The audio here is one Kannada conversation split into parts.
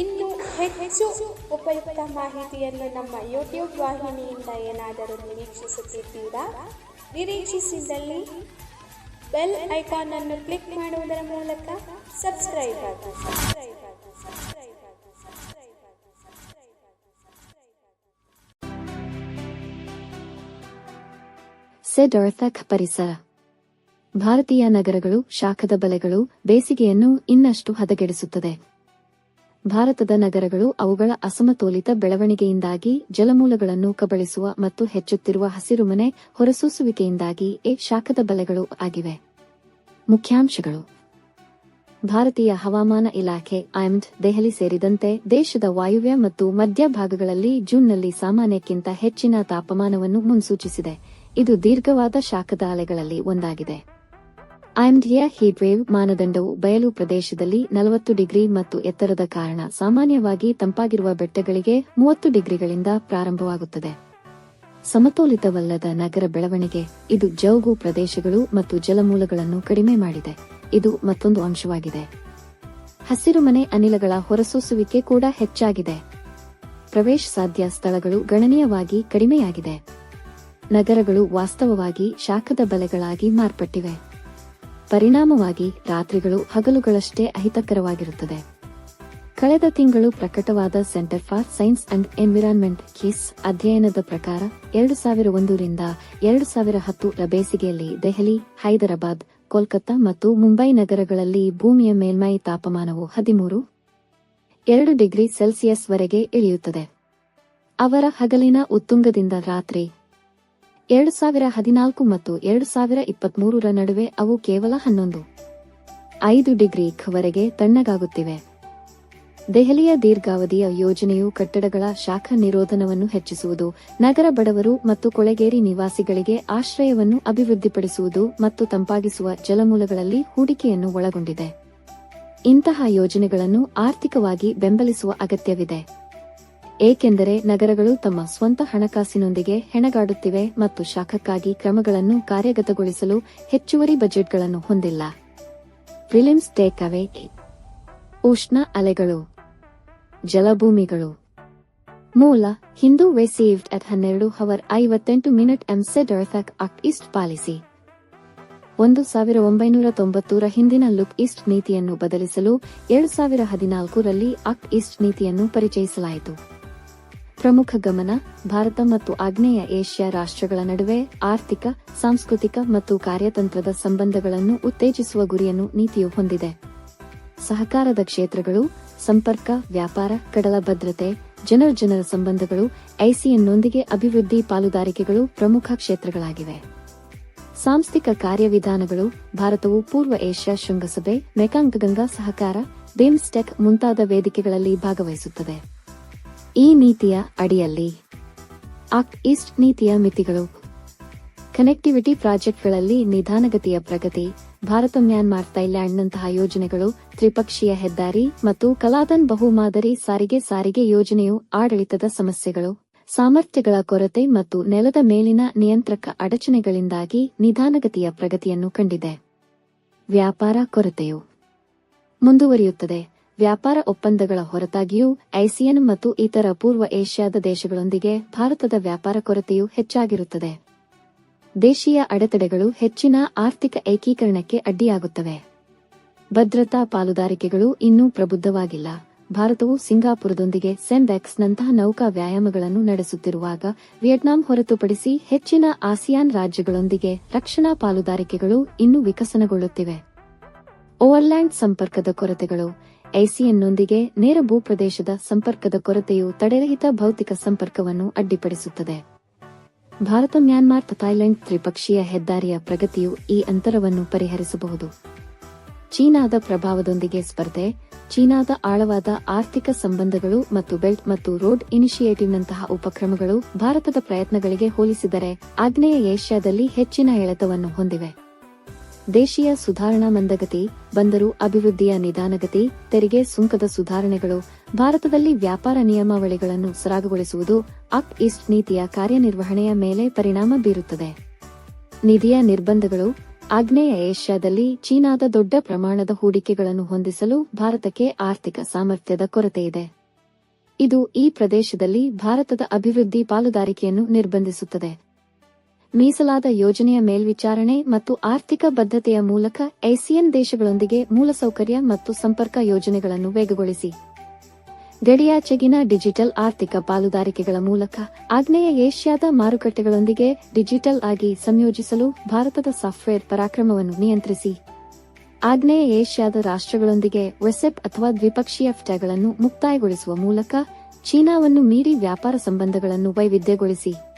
ಇನ್ನು ಹೆಚ್ಚು ಉಪಯುಕ್ತ ಮಾಹಿತಿಯನ್ನು ನಮ್ಮ ಯೂಟ್ಯೂಬ್ ವಾಹಿನಿಯಿಂದ ಏನಾದರೂ ನಿರೀಕ್ಷಿಸುತ್ತಿದ್ದೀರಾ? ನಿರೀಕ್ಷಿಸಿದಲ್ಲಿ ಬೆಲ್ ಐಕಾನ್ ಅನ್ನು ಕ್ಲಿಕ್ ಮಾಡುವುದರ ಮೂಲಕ ಸಬ್ಸ್ಕ್ರೈಬ್ ಆಗಿ ಸಬ್ಸ್ಕ್ರೈಬ್ ಆಗಿ ಸಬ್ಸ್ಕ್ರೈಬ್ ಆಗಿ ಸಬ್ಸ್ಕ್ರೈಬ್ ಆಗಿ ಸಬ್ಸ್ಕ್ರೈಬ್ ಆಗಿ. ಸಿದ್ಧಾರ್ಥ ಪರಿಸರ. ಭಾರತೀಯ ನಗರಗಳು, ಶಾಖದ ಬಲೆಗಳು, ಬೇಸಿಗೆಯನ್ನು ಇನ್ನಷ್ಟು ಹದಗೆಡಿಸುತ್ತದೆ. ಭಾರತದ ನಗರಗಳು ಅವುಗಳ ಅಸಮತೋಲಿತ ಬೆಳವಣಿಗೆಯಿಂದಾಗಿ, ಜಲಮೂಲಗಳನ್ನು ಕಬಳಿಸುವ ಮತ್ತು ಹೆಚ್ಚುತ್ತಿರುವ ಹಸಿರುಮನೆ ಹೊರಸೂಸುವಿಕೆಯಿಂದಾಗಿ ಎ ಶಾಖದ ಬಲೆಗಳು ಆಗಿವೆ. ಮುಖ್ಯಾಂಶಗಳು. ಭಾರತೀಯ ಹವಾಮಾನ ಇಲಾಖೆ ಐಮ್ಡ್ ದೆಹಲಿ ಸೇರಿದಂತೆ ದೇಶದ ವಾಯುವ್ಯ ಮತ್ತು ಮಧ್ಯ ಭಾಗಗಳಲ್ಲಿ ಜೂನ್ನಲ್ಲಿ ಸಾಮಾನ್ಯಕ್ಕಿಂತ ಹೆಚ್ಚಿನ ತಾಪಮಾನವನ್ನು ಮುನ್ಸೂಚಿಸಿದೆ. ಇದು ದೀರ್ಘವಾದ ಶಾಖದ ಅಲೆಗಳಲ್ಲಿ ಒಂದಾಗಿದೆ. ಐಮ್ಡಿಯ ಹೀಟ್ವೇವ್ ಮಾನದಂಡವು ಬಯಲು ಪ್ರದೇಶದಲ್ಲಿ ನಲವತ್ತು ಡಿಗ್ರಿ ಮತ್ತು ಎತ್ತರದ ಕಾರಣ ಸಾಮಾನ್ಯವಾಗಿ ತಂಪಾಗಿರುವ ಬೆಟ್ಟಗಳಿಗೆ ಮೂವತ್ತು ಡಿಗ್ರಿಗಳಿಂದ ಪ್ರಾರಂಭವಾಗುತ್ತದೆ. ಸಮತೋಲಿತವಲ್ಲದ ನಗರ ಬೆಳವಣಿಗೆ, ಇದು ಜೌಗು ಪ್ರದೇಶಗಳು ಮತ್ತು ಜಲಮೂಲಗಳನ್ನು ಕಡಿಮೆ ಮಾಡಿದೆ. ಇದು ಮತ್ತೊಂದು ಅಂಶವಾಗಿದೆ. ಹಸಿರುಮನೆ ಅನಿಲಗಳ ಹೊರಸೂಸುವಿಕೆ ಕೂಡ ಹೆಚ್ಚಾಗಿದೆ. ಪ್ರವೇಶ ಸಾಧ್ಯ ಸ್ಥಳಗಳು ಗಣನೀಯವಾಗಿ ಕಡಿಮೆಯಾಗಿದೆ. ನಗರಗಳು ವಾಸ್ತವವಾಗಿ ಶಾಖದ ಬಲೆಗಳಾಗಿ ಮಾರ್ಪಟ್ಟಿವೆ. ಪರಿಣಾಮವಾಗಿ ರಾತ್ರಿಗಳು ಹಗಲುಗಳಷ್ಟೇ ಅಹಿತಕರವಾಗಿರುತ್ತದೆ. ಕಳೆದ ತಿಂಗಳು ಪ್ರಕಟವಾದ centre for science and environment kiss ಅಧ್ಯಯನದ ಪ್ರಕಾರ ಎರಡು ಸಾವಿರ ಒಂದರಿಂದ ಎರಡು ಸಾವಿರ ಹತ್ತರ ಬೇಸಿಗೆಯಲ್ಲಿ ದೆಹಲಿ, ಹೈದರಾಬಾದ್, ಕೋಲ್ಕತ್ತಾ ಮತ್ತು ಮುಂಬೈ ನಗರಗಳಲ್ಲಿ ಭೂಮಿಯ ಮೇಲ್ಮೈ ತಾಪಮಾನವು ಹದಿಮೂರು ಎರಡು ಡಿಗ್ರಿ ಸೆಲ್ಸಿಯಸ್ ವರೆಗೆ ಇಳಿಯುತ್ತದೆ. ಅವರ ಹಗಲಿನ ಉತ್ತುಂಗದಿಂದ ರಾತ್ರಿ ಎರಡು ಸಾವಿರ ಹದಿನಾಲ್ಕು ಮತ್ತು ಎರಡು ಸಾವಿರ ಇಪ್ಪತ್ಮೂರರ ನಡುವೆ ಅವು ಕೇವಲ ಹನ್ನೊಂದು. ಐದು ಡಿಗ್ರಿ ವರೆಗೆ ತಣ್ಣಗಾಗುತ್ತಿವೆ. ದೆಹಲಿಯ ದೀರ್ಘಾವಧಿಯ ಯೋಜನೆಯು ಕಟ್ಟಡಗಳ ಶಾಖ ನಿರೋಧನವನ್ನು ಹೆಚ್ಚಿಸುವುದು, ನಗರ ಬಡವರು ಮತ್ತು ಕೊಳೆಗೇರಿ ನಿವಾಸಿಗಳಿಗೆ ಆಶ್ರಯವನ್ನು ಅಭಿವೃದ್ಧಿಪಡಿಸುವುದು ಮತ್ತು ತಂಪಾಗಿಸುವ ಜಲಮೂಲಗಳಲ್ಲಿ ಹೂಡಿಕೆಯನ್ನು ಒಳಗೊಂಡಿದೆ. ಇಂತಹ ಯೋಜನೆಗಳನ್ನು ಆರ್ಥಿಕವಾಗಿ ಬೆಂಬಲಿಸುವ ಅಗತ್ಯವಿದೆ. ಏಕೆಂದರೆ ನಗರಗಳು ತಮ್ಮ ಸ್ವಂತ ಹಣಕಾಸಿನೊಂದಿಗೆ ಹೆಣಗಾಡುತ್ತಿವೆ ಮತ್ತು ಶಾಖಕ್ಕಾಗಿ ಕ್ರಮಗಳನ್ನು ಕಾರ್ಯಗತಗೊಳಿಸಲು ಹೆಚ್ಚುವರಿ ಬಜೆಟ್ಗಳನ್ನು ಹೊಂದಿಲ್ಲ. ಫಿಲಿಮ್ಸ್ ಟೇಕ್ ಅವೇ ಉಷ್ಣ ಅಲೆಗಳು, ಜಲಭೂಮಿಗಳು. ಮೂಲ, ಹಿಂದೂ ರಿಸೀವ್ಡ್ ಅಟ್ ಹನ್ನೆರಡು ಹವರ್ ಐವತ್ತೆಂಟು ಮಿನಿಟ್ ಎಂಸೆಡ್ ಅರ್ಥಕ್ ಅಕ್ ಈಸ್ಟ್ ಪಾಲಿಸಿ. ಒಂದು ಸಾವಿರ ಒಂಬೈನೂರ ತೊಂಬತ್ತೂರ ಹಿಂದಿನ ಲುಕ್ ಈಸ್ಟ್ ನೀತಿಯನ್ನು ಬದಲಿಸಲು ಎರಡು ಸಾವಿರ ಹದಿನಾಲ್ಕರಲ್ಲಿ ಅಕ್ ಈಸ್ಟ್ ನೀತಿಯನ್ನು ಪರಿಚಯಿಸಲಾಯಿತು. ಪ್ರಮುಖ ಗಮನ ಭಾರತ ಮತ್ತು ಆಗ್ನೇಯ ಏಷ್ಯಾ ರಾಷ್ಟ್ರಗಳ ನಡುವೆ ಆರ್ಥಿಕ, ಸಾಂಸ್ಕೃತಿಕ ಮತ್ತು ಕಾರ್ಯತಂತ್ರದ ಸಂಬಂಧಗಳನ್ನು ಉತ್ತೇಜಿಸುವ ಗುರಿಯನ್ನು ನೀತಿಯು ಹೊಂದಿದೆ. ಸಹಕಾರದ ಕ್ಷೇತ್ರಗಳು, ಸಂಪರ್ಕ, ವ್ಯಾಪಾರ, ಕಡಲ ಭದ್ರತೆ, ಜನರ ಜನರ ಸಂಬಂಧಗಳು, ಐಸಿಎನ್ನೊಂದಿಗೆ ಅಭಿವೃದ್ಧಿ ಪಾಲುದಾರಿಕೆಗಳು ಪ್ರಮುಖ ಕ್ಷೇತ್ರಗಳಾಗಿವೆ. ಸಾಂಸ್ಥಿಕ ಕಾರ್ಯವಿಧಾನಗಳು, ಭಾರತವು ಪೂರ್ವ ಏಷ್ಯಾ ಶೃಂಗಸಭೆ, ಮೆಕಾಂಗ್ ಗಂಗಾ ಸಹಕಾರ, ಬಿಮ್ಸ್ಟೆಕ್ ಮುಂತಾದ ವೇದಿಕೆಗಳಲ್ಲಿ ಭಾಗವಹಿಸುತ್ತದೆ. ಈ ನೀತಿಯ ಅಡಿಯಲ್ಲಿ ಆಕ್ಟ್ ಈಸ್ಟ್ ನೀತಿಯ ಮಿತಿಗಳು. ಕನೆಕ್ಟಿವಿಟಿ ಪ್ರಾಜೆಕ್ಟ್ಗಳಲ್ಲಿ ನಿಧಾನಗತಿಯ ಪ್ರಗತಿ, ಭಾರತ ಮ್ಯಾನ್ಮಾರ್ ಥೈಲ್ಯಾಂಡ್ನಂತಹ ಯೋಜನೆಗಳು ತ್ರಿಪಕ್ಷೀಯ ಹೆದ್ದಾರಿ ಮತ್ತು ಕಲಾದನ್ ಬಹುಮಾದರಿ ಸಾರಿಗೆ ಸಾರಿಗೆ ಯೋಜನೆಯು ಆಡಳಿತದ ಸಮಸ್ಯೆಗಳು, ಸಾಮರ್ಥ್ಯಗಳ ಕೊರತೆ ಮತ್ತು ನೆಲದ ಮೇಲಿನ ನಿಯಂತ್ರಕ ಅಡಚಣೆಗಳಿಂದಾಗಿ ನಿಧಾನಗತಿಯ ಪ್ರಗತಿಯನ್ನು ಕಂಡಿದೆ. ವ್ಯಾಪಾರ ಕೊರತೆಯು ಮುಂದುವರಿಯುತ್ತದೆ. ವ್ಯಾಪಾರ ಒಪ್ಪಂದಗಳ ಹೊರತಾಗಿಯೂ ಐಸಿಯನ್ ಮತ್ತು ಇತರ ಪೂರ್ವ ಏಷ್ಯಾದ ದೇಶಗಳೊಂದಿಗೆ ಭಾರತದ ವ್ಯಾಪಾರ ಕೊರತೆಯು ಹೆಚ್ಚಾಗಿರುತ್ತದೆ. ದೇಶೀಯ ಅಡೆತಡೆಗಳು ಹೆಚ್ಚಿನ ಆರ್ಥಿಕ ಏಕೀಕರಣಕ್ಕೆ ಅಡ್ಡಿಯಾಗುತ್ತವೆ. ಭದ್ರತಾ ಪಾಲುದಾರಿಕೆಗಳು ಇನ್ನೂ ಪ್ರಬುದ್ಧವಾಗಿಲ್ಲ. ಭಾರತವು ಸಿಂಗಾಪುರದೊಂದಿಗೆ ನಂತಹ ನೌಕಾ ವ್ಯಾಯಾಮಗಳನ್ನು ನಡೆಸುತ್ತಿರುವಾಗ ವಿಯೆಟ್ನಾಂ ಹೊರತುಪಡಿಸಿ ಹೆಚ್ಚಿನ ಆಸಿಯಾನ್ ರಾಜ್ಯಗಳೊಂದಿಗೆ ರಕ್ಷಣಾ ಪಾಲುದಾರಿಕೆಗಳು ಇನ್ನೂ ವಿಕಸನಗೊಳ್ಳುತ್ತಿವೆ. ಓವರ್ಲ್ಯಾಂಡ್ ಸಂಪರ್ಕದ ಕೊರತೆಗಳು ಐಸಿಎನ್ನೊಂದಿಗೆ ನೇರ ಭೂಪ್ರದೇಶದ ಸಂಪರ್ಕದ ಕೊರತೆಯು ತಡೆರಹಿತ ಭೌತಿಕ ಸಂಪರ್ಕವನ್ನು ಅಡ್ಡಿಪಡಿಸುತ್ತದೆ. ಭಾರತ, ಮ್ಯಾನ್ಮಾರ್ ಥೈಲ್ಯಾಂಡ್ ತ್ರಿಪಕ್ಷೀಯ ಹೆದ್ದಾರಿಯ ಪ್ರಗತಿಯು ಈ ಅಂತರವನ್ನು ಪರಿಹರಿಸಬಹುದು. ಚೀನಾದ ಪ್ರಭಾವದೊಂದಿಗೆ ಸ್ಪರ್ಧೆ, ಚೀನಾದ ಆಳವಾದ ಆರ್ಥಿಕ ಸಂಬಂಧಗಳು ಮತ್ತು ಬೆಲ್ಟ್ ಮತ್ತು ರೋಡ್ ಇನಿಷಿಯೇಟಿವ್ನಂತಹ ಉಪಕ್ರಮಗಳು ಭಾರತದ ಪ್ರಯತ್ನಗಳಿಗೆ ಹೋಲಿಸಿದರೆ ಆಗ್ನೇಯ ಏಷ್ಯಾದಲ್ಲಿ ಹೆಚ್ಚಿನ ಎಳೆತವನ್ನು ಹೊಂದಿವೆ. ದೇಶೀಯ ಸುಧಾರಣಾ ಮಂದಗತಿ, ಬಂದರು ಅಭಿವೃದ್ಧಿಯ ನಿಧಾನಗತಿ, ತೆರಿಗೆ ಸುಂಕದ ಸುಧಾರಣೆಗಳು, ಭಾರತದಲ್ಲಿ ವ್ಯಾಪಾರ ನಿಯಮಾವಳಿಗಳನ್ನು ಸರಾಗಗೊಳಿಸುವುದು ಅಪ್ ಈಸ್ಟ್ ನೀತಿಯ ಕಾರ್ಯನಿರ್ವಹಣೆಯ ಮೇಲೆ ಪರಿಣಾಮ ಬೀರುತ್ತದೆ. ನಿಧಿಯ ನಿರ್ಬಂಧಗಳು, ಆಗ್ನೇಯ ಏಷ್ಯಾದಲ್ಲಿ ಚೀನಾದ ದೊಡ್ಡ ಪ್ರಮಾಣದ ಹೂಡಿಕೆಗಳನ್ನು ಹೊಂದಿಸಲು ಭಾರತಕ್ಕೆ ಆರ್ಥಿಕ ಸಾಮರ್ಥ್ಯದ ಕೊರತೆಯಿದೆ ಇದು ಈ ಪ್ರದೇಶದಲ್ಲಿ ಭಾರತದ ಅಭಿವೃದ್ಧಿ ಪಾಲುದಾರಿಕೆಯನ್ನು ನಿರ್ಬಂಧಿಸುತ್ತದೆ. ಮೀಸಲಾದ ಯೋಜನೆಯ ಮೇಲ್ವಿಚಾರಣೆ ಮತ್ತು ಆರ್ಥಿಕ ಬದ್ಧತೆಯ ಮೂಲಕ ಏಸಿಯನ್ ದೇಶಗಳೊಂದಿಗೆ ಮೂಲಸೌಕರ್ಯ ಮತ್ತು ಸಂಪರ್ಕ ಯೋಜನೆಗಳನ್ನು ವೇಗಗೊಳಿಸಿ. ಗಡಿಯಾಚೆಗಿನ ಡಿಜಿಟಲ್ ಆರ್ಥಿಕ ಪಾಲುದಾರಿಕೆಗಳ ಮೂಲಕ ಆಗ್ನೇಯ ಏಷ್ಯಾದ ಮಾರುಕಟ್ಟೆಗಳೊಂದಿಗೆ ಡಿಜಿಟಲ್ ಆಗಿ ಸಂಯೋಜಿಸಲು ಭಾರತದ ಸಾಫ್ಟ್ವೇರ್ ಪರಾಕ್ರಮವನ್ನು ನಿಯಂತ್ರಿಸಿ. ಆಗ್ನೇಯ ಏಷ್ಯಾದ ರಾಷ್ಟ್ರಗಳೊಂದಿಗೆ ವೆಸೆಪ್ ಅಥವಾ ದ್ವಿಪಕ್ಷೀಯ ಫ್ಟಾಗಳನ್ನು ಮುಕ್ತಾಯಗೊಳಿಸುವ ಮೂಲಕ ಚೀನಾವನ್ನು ಮೀರಿ ವ್ಯಾಪಾರ ಸಂಬಂಧಗಳನ್ನು ವೈವಿಧ್ಯಗೊಳಿಸಿ.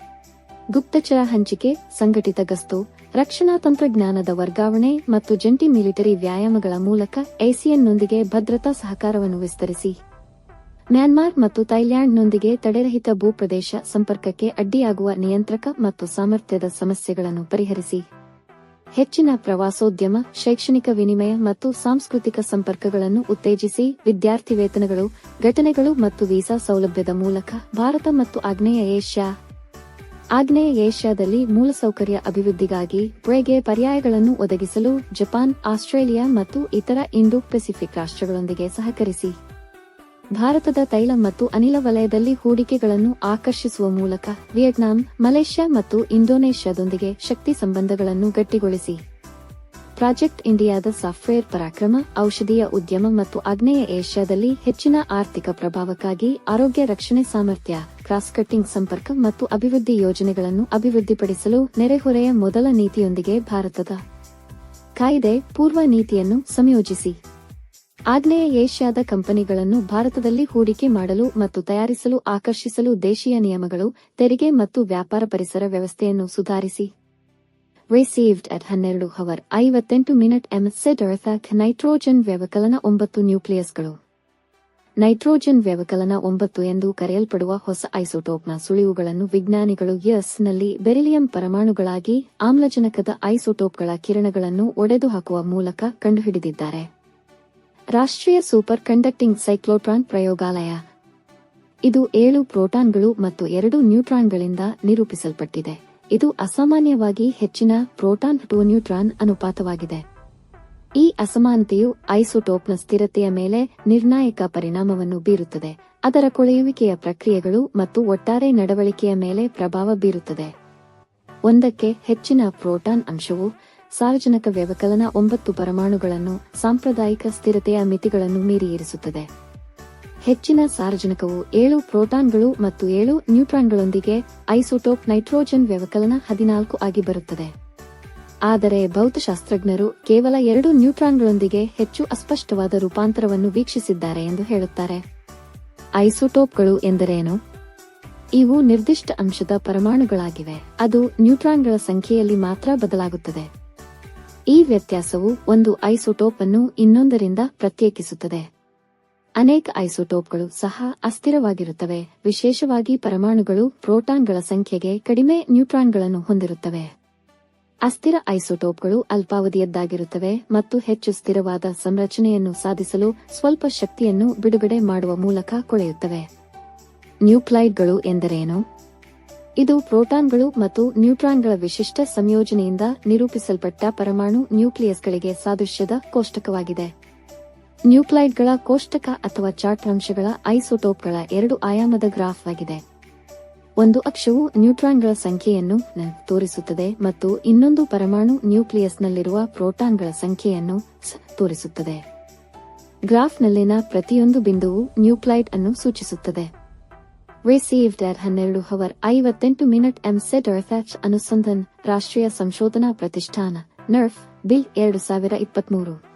ಗುಪ್ತಚರ ಹಂಚಿಕೆ, ಸಂಘಟಿತ ಗಸ್ತು, ರಕ್ಷಣಾ ತಂತ್ರಜ್ಞಾನದ ವರ್ಗಾವಣೆ ಮತ್ತು ಜಂಟಿ ಮಿಲಿಟರಿ ವ್ಯಾಯಾಮಗಳ ಮೂಲಕ ಏಸಿಯನ್ನೊಂದಿಗೆ ಭದ್ರತಾ ಸಹಕಾರವನ್ನು ವಿಸ್ತರಿಸಿ. ಮ್ಯಾನ್ಮಾರ್ ಮತ್ತು ಥೈಲ್ಯಾಂಡ್ನೊಂದಿಗೆ ತಡೆರಹಿತ ಭೂಪ್ರದೇಶ ಸಂಪರ್ಕಕ್ಕೆ ಅಡ್ಡಿಯಾಗುವ ನಿಯಂತ್ರಕ ಮತ್ತು ಸಾಮರ್ಥ್ಯದ ಸಮಸ್ಯೆಗಳನ್ನು ಪರಿಹರಿಸಿ. ಹೆಚ್ಚಿನ ಪ್ರವಾಸೋದ್ಯಮ, ಶೈಕ್ಷಣಿಕ ವಿನಿಮಯ ಮತ್ತು ಸಾಂಸ್ಕೃತಿಕ ಸಂಪರ್ಕಗಳನ್ನು ಉತ್ತೇಜಿಸಿ ವಿದ್ಯಾರ್ಥಿ ವೇತನಗಳು ಘಟನೆಗಳು ಮತ್ತು ವೀಸಾ ಸೌಲಭ್ಯದ ಮೂಲಕ ಭಾರತ ಮತ್ತು ಆಗ್ನೇಯ ಏಷ್ಯಾ ಆಗ್ನೇಯ ಏಷ್ಯಾದಲ್ಲಿ ಮೂಲಸೌಕರ್ಯ ಅಭಿವೃದ್ಧಿಗಾಗಿ ಬ್ರೆಗೆ ಪರ್ಯಾಯಗಳನ್ನು ಒದಗಿಸಲು ಜಪಾನ್, ಆಸ್ಟ್ರೇಲಿಯಾ ಮತ್ತು ಇತರ ಇಂಡೋ ಪೆಸಿಫಿಕ್ ರಾಷ್ಟ್ರಗಳೊಂದಿಗೆ ಸಹಕರಿಸಿ. ಭಾರತದ ತೈಲ ಮತ್ತು ಅನಿಲ ವಲಯದಲ್ಲಿ ಹೂಡಿಕೆಗಳನ್ನು ಆಕರ್ಷಿಸುವ ಮೂಲಕ ವಿಯೆಟ್ನಾಂ, ಮಲೇಷ್ಯಾ ಮತ್ತು ಇಂಡೋನೇಷ್ಯಾದೊಂದಿಗೆ ಶಕ್ತಿ ಸಂಬಂಧಗಳನ್ನು ಗಟ್ಟಿಗೊಳಿಸಿ. ಪ್ರಾಜೆಕ್ಟ್ ಇಂಡಿಯಾದ ಸಾಫ್ಟ್ವೇರ್ ಪರಾಕ್ರಮ, ಔಷಧೀಯ ಉದ್ಯಮ ಮತ್ತು ಆಗ್ನೇಯ ಏಷ್ಯಾದಲ್ಲಿ ಹೆಚ್ಚಿನ ಆರ್ಥಿಕ ಪ್ರಭಾವಕ್ಕಾಗಿ ಆರೋಗ್ಯ ರಕ್ಷಣೆ ಸಾಮರ್ಥ್ಯ. ಕ್ರಾಸ್ ಕಟ್ಟಿಂಗ್ ಸಂಪರ್ಕ ಮತ್ತು ಅಭಿವೃದ್ಧಿ ಯೋಜನೆಗಳನ್ನು ಅಭಿವೃದ್ಧಿಪಡಿಸಲು ನೆರೆಹೊರೆಯ ಮೊದಲ ನೀತಿಯೊಂದಿಗೆ ಭಾರತದ ಕಾಯ್ದೆ, ಪೂರ್ವ ನೀತಿಯನ್ನು ಸಂಯೋಜಿಸಿ. ಆಗ್ನೇಯ ಏಷ್ಯಾದ ಕಂಪನಿಗಳನ್ನು ಭಾರತದಲ್ಲಿ ಹೂಡಿಕೆ ಮಾಡಲು ಮತ್ತು ತಯಾರಿಸಲು ಆಕರ್ಷಿಸಲು ದೇಶೀಯ ನಿಯಮಗಳು, ತೆರಿಗೆ ಮತ್ತು ವ್ಯಾಪಾರ ಪರಿಸರ ವ್ಯವಸ್ಥೆಯನ್ನು ಸುಧಾರಿಸಿ. ರಿಸೀವ್ಡ್ ಅಟ್ ಹನ್ನೆರಡು ಹವರ್ ಐವತ್ತೆಂಟು ಮಿನಿಟ್ ಎಮ್ಸೆಡ್ ಅರ್ಥಾಕ್ ನೈಟ್ರೋಜನ್ ವ್ಯವಕಲನ ಒಂಬತ್ತು ನ್ಯೂಕ್ಲಿಯಸ್ಗಳು ನೈಟ್ರೋಜನ್ ವ್ಯವಕಲನ ಒಂಬತ್ತು ಎಂದು ಕರೆಯಲ್ಪಡುವ ಹೊಸ ಐಸೋಟೋಪ್ನ ಸುಳಿವುಗಳನ್ನು ವಿಜ್ಞಾನಿಗಳು ಯಸ್ನಲ್ಲಿ ಬೆರಿಲಿಯಂ ಪರಮಾಣುಗಳಾಗಿ ಆಮ್ಲಜನಕದ ಐಸೋಟೋಪ್ಗಳ ಕಿರಣಗಳನ್ನು ಒಡೆದುಹಾಕುವ ಮೂಲಕ ಕಂಡುಹಿಡಿದಿದ್ದಾರೆ. ರಾಷ್ಟ್ರೀಯ ಸೂಪರ್ ಕಂಡಕ್ಟಿಂಗ್ ಸೈಕ್ಲೋಟ್ರಾನ್ ಪ್ರಯೋಗಾಲಯ. ಇದು ಏಳು ಪ್ರೋಟಾನ್ಗಳು ಮತ್ತು ಎರಡು ನ್ಯೂಟ್ರಾನ್ಗಳಿಂದ ನಿರೂಪಿಸಲ್ಪಟ್ಟಿದೆ. ಇದು ಅಸಾಮಾನ್ಯವಾಗಿ ಹೆಚ್ಚಿನ ಪ್ರೋಟಾನ್ ಟು ನ್ಯೂಟ್ರಾನ್ ಅನುಪಾತವಾಗಿದೆ. ಈ ಅಸಮಾನತೆಯು ಐಸೋಟೋಪ್ನ ಸ್ಥಿರತೆಯ ಮೇಲೆ ನಿರ್ಣಾಯಕ ಪರಿಣಾಮವನ್ನು ಬೀರುತ್ತದೆ. ಅದರ ಕೊಳೆಯುವಿಕೆಯ ಪ್ರಕ್ರಿಯೆಗಳು ಮತ್ತು ಒಟ್ಟಾರೆ ನಡವಳಿಕೆಯ ಮೇಲೆ ಪ್ರಭಾವ ಬೀರುತ್ತದೆ. ಒಂದಕ್ಕೆ ಹೆಚ್ಚಿನ ಪ್ರೋಟಾನ್ ಅಂಶವು ಸಾರ್ವಜನಿಕ ವ್ಯವಕಲನ ಒಂಬತ್ತು ಪರಮಾಣುಗಳನ್ನು ಸಾಂಪ್ರದಾಯಿಕ ಸ್ಥಿರತೆಯ ಮಿತಿಗಳನ್ನು ಮೀರಿ ಇರಿಸುತ್ತದೆ. ಹೆಚ್ಚಿನ ಸಾರಜನಕವು ಏಳು ಪ್ರೋಟಾನ್ಗಳು ಮತ್ತು ಏಳು ನ್ಯೂಟ್ರಾನ್ಗಳೊಂದಿಗೆ ಐಸೋಟೋಪ್ ನೈಟ್ರೋಜನ್ ವ್ಯವಕಲನ ಹದಿನಾಲ್ಕು ಆಗಿ ಬರುತ್ತದೆ. ಆದರೆ ಭೌತಶಾಸ್ತ್ರಜ್ಞರು ಕೇವಲ ಎರಡು ನ್ಯೂಟ್ರಾನ್ಗಳೊಂದಿಗೆ ಹೆಚ್ಚು ಅಸ್ಪಷ್ಟವಾದ ರೂಪಾಂತರವನ್ನು ವೀಕ್ಷಿಸಿದ್ದಾರೆ ಎಂದು ಹೇಳುತ್ತಾರೆ. ಐಸೋಟೋಪ್ಗಳು ಎಂದರೇನು? ಇವು ನಿರ್ದಿಷ್ಟ ಅಂಶದ ಪರಮಾಣುಗಳಾಗಿವೆ. ಅದು ನ್ಯೂಟ್ರಾನ್ಗಳ ಸಂಖ್ಯೆಯಲ್ಲಿ ಮಾತ್ರ ಬದಲಾಗುತ್ತದೆ. ಈ ವ್ಯತ್ಯಾಸವು ಒಂದು ಐಸೋಟೋಪ್ ಅನ್ನು ಇನ್ನೊಂದರಿಂದ ಪ್ರತ್ಯೇಕಿಸುತ್ತದೆ. ಅನೇಕ ಐಸೋಟೋಪ್ಗಳು ಸಹ ಅಸ್ಥಿರವಾಗಿರುತ್ತವೆ. ವಿಶೇಷವಾಗಿ ಪರಮಾಣುಗಳು ಪ್ರೋಟಾನ್ಗಳ ಸಂಖ್ಯೆಗೆ ಕಡಿಮೆ ನ್ಯೂಟ್ರಾನ್ಗಳನ್ನು ಹೊಂದಿರುತ್ತವೆ. ಅಸ್ಥಿರ ಐಸೋಟೋಪ್ಗಳು ಅಲ್ಪಾವಧಿಯದ್ದಾಗಿರುತ್ತವೆ ಮತ್ತು ಹೆಚ್ಚು ಸ್ಥಿರವಾದ ಸಂರಚನೆಯನ್ನು ಸಾಧಿಸಲು ಸ್ವಲ್ಪ ಶಕ್ತಿಯನ್ನು ಬಿಡುಗಡೆ ಮಾಡುವ ಮೂಲಕ ಕೊಳೆಯುತ್ತವೆ. ನ್ಯೂಕ್ಲೈಡ್ಗಳು ಎಂದರೇನು? ಇದು ಪ್ರೋಟಾನ್ಗಳು ಮತ್ತು ನ್ಯೂಟ್ರಾನ್ಗಳ ವಿಶಿಷ್ಟ ಸಂಯೋಜನೆಯಿಂದ ನಿರೂಪಿಸಲ್ಪಟ್ಟ ಪರಮಾಣು ನ್ಯೂಕ್ಲಿಯಸ್ಗಳಿಗೆ ಸಾದೃಶ್ಯದ ಕೋಷ್ಟಕವಾಗಿದೆ. ನ್ಯೂಕ್ಲೈಡ್ಗಳ ಕೋಷ್ಟಕ ಅಥವಾ ಚಾರ್ಟ್ ಅಂಶಗಳ ಐಸೋಟೋಪ್ಗಳ ಎರಡು ಆಯಾಮದ ಗ್ರಾಫ್ ಆಗಿದೆ. ಒಂದು ಅಕ್ಷವು ನ್ಯೂಟ್ರಾನ್ಗಳ ಸಂಖ್ಯೆಯನ್ನು ತೋರಿಸುತ್ತದೆ ಮತ್ತು ಇನ್ನೊಂದು ಪರಮಾಣು ನ್ಯೂಕ್ಲಿಯಸ್ನಲ್ಲಿರುವ ಪ್ರೋಟಾನ್ಗಳ ಸಂಖ್ಯೆಯನ್ನು ತೋರಿಸುತ್ತದೆ. ಗ್ರಾಫ್ನಲ್ಲಿನ ಪ್ರತಿಯೊಂದು ಬಿಂದುವು ನ್ಯೂಕ್ಲೈಡ್ ಅನ್ನು ಸೂಚಿಸುತ್ತದೆ. ರಿಸೀವ್ಡ್ ಅಟ್ ಹನ್ನೆರಡು ಹವರ್ ಐವತ್ತೆಂಟು ಮಿನಿಟ್ ಎಂ ಸೆಟ್ ಎಫ್ಎಚ್ ಅನುಸಂಧಾನ್ ರಾಷ್ಟ್ರೀಯ ಸಂಶೋಧನಾ ಪ್ರತಿಷ್ಠಾನ ನರ್ಫ್ ಬಿಲ್ ಎರಡು ಸಾವಿರ ಇಪ್ಪತ್ಮೂರು.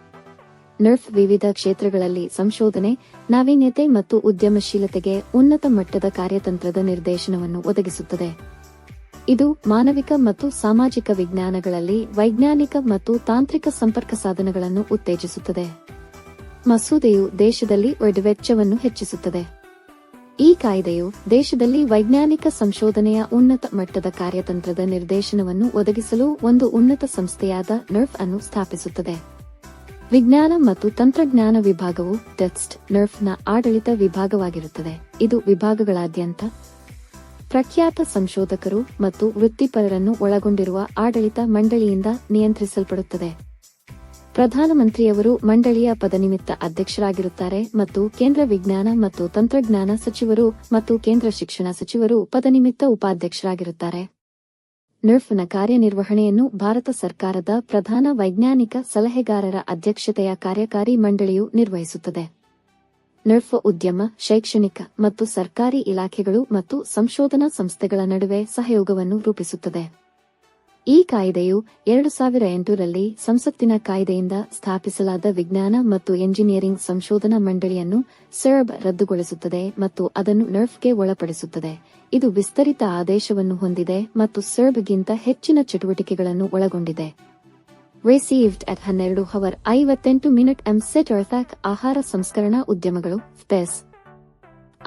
ನರ್ಫ್ ವಿವಿಧ ಕ್ಷೇತ್ರಗಳಲ್ಲಿ ಸಂಶೋಧನೆ, ನಾವೀನ್ಯತೆ ಮತ್ತು ಉದ್ಯಮಶೀಲತೆಗೆ ಉನ್ನತ ಮಟ್ಟದ ಕಾರ್ಯತಂತ್ರದ ನಿರ್ದೇಶನವನ್ನು ಒದಗಿಸುತ್ತದೆ. ಇದು ಮಾನವಿಕ ಮತ್ತು ಸಾಮಾಜಿಕ ವಿಜ್ಞಾನಗಳಲ್ಲಿ ವೈಜ್ಞಾನಿಕ ಮತ್ತು ತಾಂತ್ರಿಕ ಸಂಪರ್ಕ ಸಾಧನಗಳನ್ನು ಉತ್ತೇಜಿಸುತ್ತದೆ. ಮಸೂದೆಯು ದೇಶದಲ್ಲಿ ವೆಚ್ಚವನ್ನು ಹೆಚ್ಚಿಸುತ್ತದೆ. ಈ ಕಾಯ್ದೆಯು ದೇಶದಲ್ಲಿ ವೈಜ್ಞಾನಿಕ ಸಂಶೋಧನೆಯ ಉನ್ನತ ಮಟ್ಟದ ಕಾರ್ಯತಂತ್ರದ ನಿರ್ದೇಶನವನ್ನು ಒದಗಿಸಲು ಒಂದು ಉನ್ನತ ಸಂಸ್ಥೆಯಾದ ನರ್ಫ್ ಅನ್ನು ಸ್ಥಾಪಿಸುತ್ತದೆ. ವಿಜ್ಞಾನ ಮತ್ತು ತಂತ್ರಜ್ಞಾನ ವಿಭಾಗವು ಟೆಸ್ಟ್, ನರ್ಫ್ನ ಆಡಳಿತ ವಿಭಾಗವಾಗಿರುತ್ತದೆ. ಇದು ವಿಭಾಗಗಳಾದ್ಯಂತ ಪ್ರಖ್ಯಾತ ಸಂಶೋಧಕರು ಮತ್ತು ವೃತ್ತಿಪರರನ್ನು ಒಳಗೊಂಡಿರುವ ಆಡಳಿತ ಮಂಡಳಿಯಿಂದ ನಿಯಂತ್ರಿಸಲ್ಪಡುತ್ತದೆ. ಪ್ರಧಾನಮಂತ್ರಿಯವರು ಮಂಡಳಿಯ ಪದನಿಮಿತ್ತ ಅಧ್ಯಕ್ಷರಾಗಿರುತ್ತಾರೆ ಮತ್ತು ಕೇಂದ್ರ ವಿಜ್ಞಾನ ಮತ್ತು ತಂತ್ರಜ್ಞಾನ ಸಚಿವರು ಮತ್ತು ಕೇಂದ್ರ ಶಿಕ್ಷಣ ಸಚಿವರು ಪದನಿಮಿತ್ತ ಉಪಾಧ್ಯಕ್ಷರಾಗಿರುತ್ತಾರೆ. ನರ್ಫ್ನ ಕಾರ್ಯನಿರ್ವಹಣೆಯನ್ನು ಭಾರತ ಸರ್ಕಾರದ ಪ್ರಧಾನ ವೈಜ್ಞಾನಿಕ ಸಲಹೆಗಾರರ ಅಧ್ಯಕ್ಷತೆಯ ಕಾರ್ಯಕಾರಿ ಮಂಡಳಿಯು ನಿರ್ವಹಿಸುತ್ತದೆ. ನರ್ಫ್ ಉದ್ಯಮ, ಶೈಕ್ಷಣಿಕ ಮತ್ತು ಸರ್ಕಾರಿ ಇಲಾಖೆಗಳು ಮತ್ತು ಸಂಶೋಧನಾ ಸಂಸ್ಥೆಗಳ ನಡುವೆ ಸಹಯೋಗವನ್ನು ರೂಪಿಸುತ್ತದೆ. ಈ ಕಾಯ್ದೆಯು ಎರಡು ಸಾವಿರ ಎಂಟರಲ್ಲಿ ಸಂಸತ್ತಿನ ಕಾಯ್ದೆಯಿಂದ ಸ್ಥಾಪಿಸಲಾದ ವಿಜ್ಞಾನ ಮತ್ತು ಎಂಜಿನಿಯರಿಂಗ್ ಸಂಶೋಧನಾ ಮಂಡಳಿಯನ್ನು ಸೆರ್ಬ್ ರದ್ದುಗೊಳಿಸುತ್ತದೆ ಮತ್ತು ಅದನ್ನು ನರ್ಫ್ಗೆ ಒಳಪಡಿಸುತ್ತದೆ. ಇದು ವಿಸ್ತರಿತ ಆದೇಶವನ್ನು ಹೊಂದಿದೆ ಮತ್ತು ಸರ್ಬ್ಗಿಂತ ಹೆಚ್ಚಿನ ಚಟುವಟಿಕೆಗಳನ್ನು ಒಳಗೊಂಡಿದೆ. ರಿಸೀವ್ಡ್ ಅಟ್ ಹನ್ನೆರಡು ಹವರ್ ಐವತ್ತೆಂಟು ಮಿನಿಟ್ ಎಂಸೆಟ್ ಅರ್ಥಾಕ್ ಆಹಾರ ಸಂಸ್ಕರಣಾ ಉದ್ಯಮಗಳು ಫೆಸ್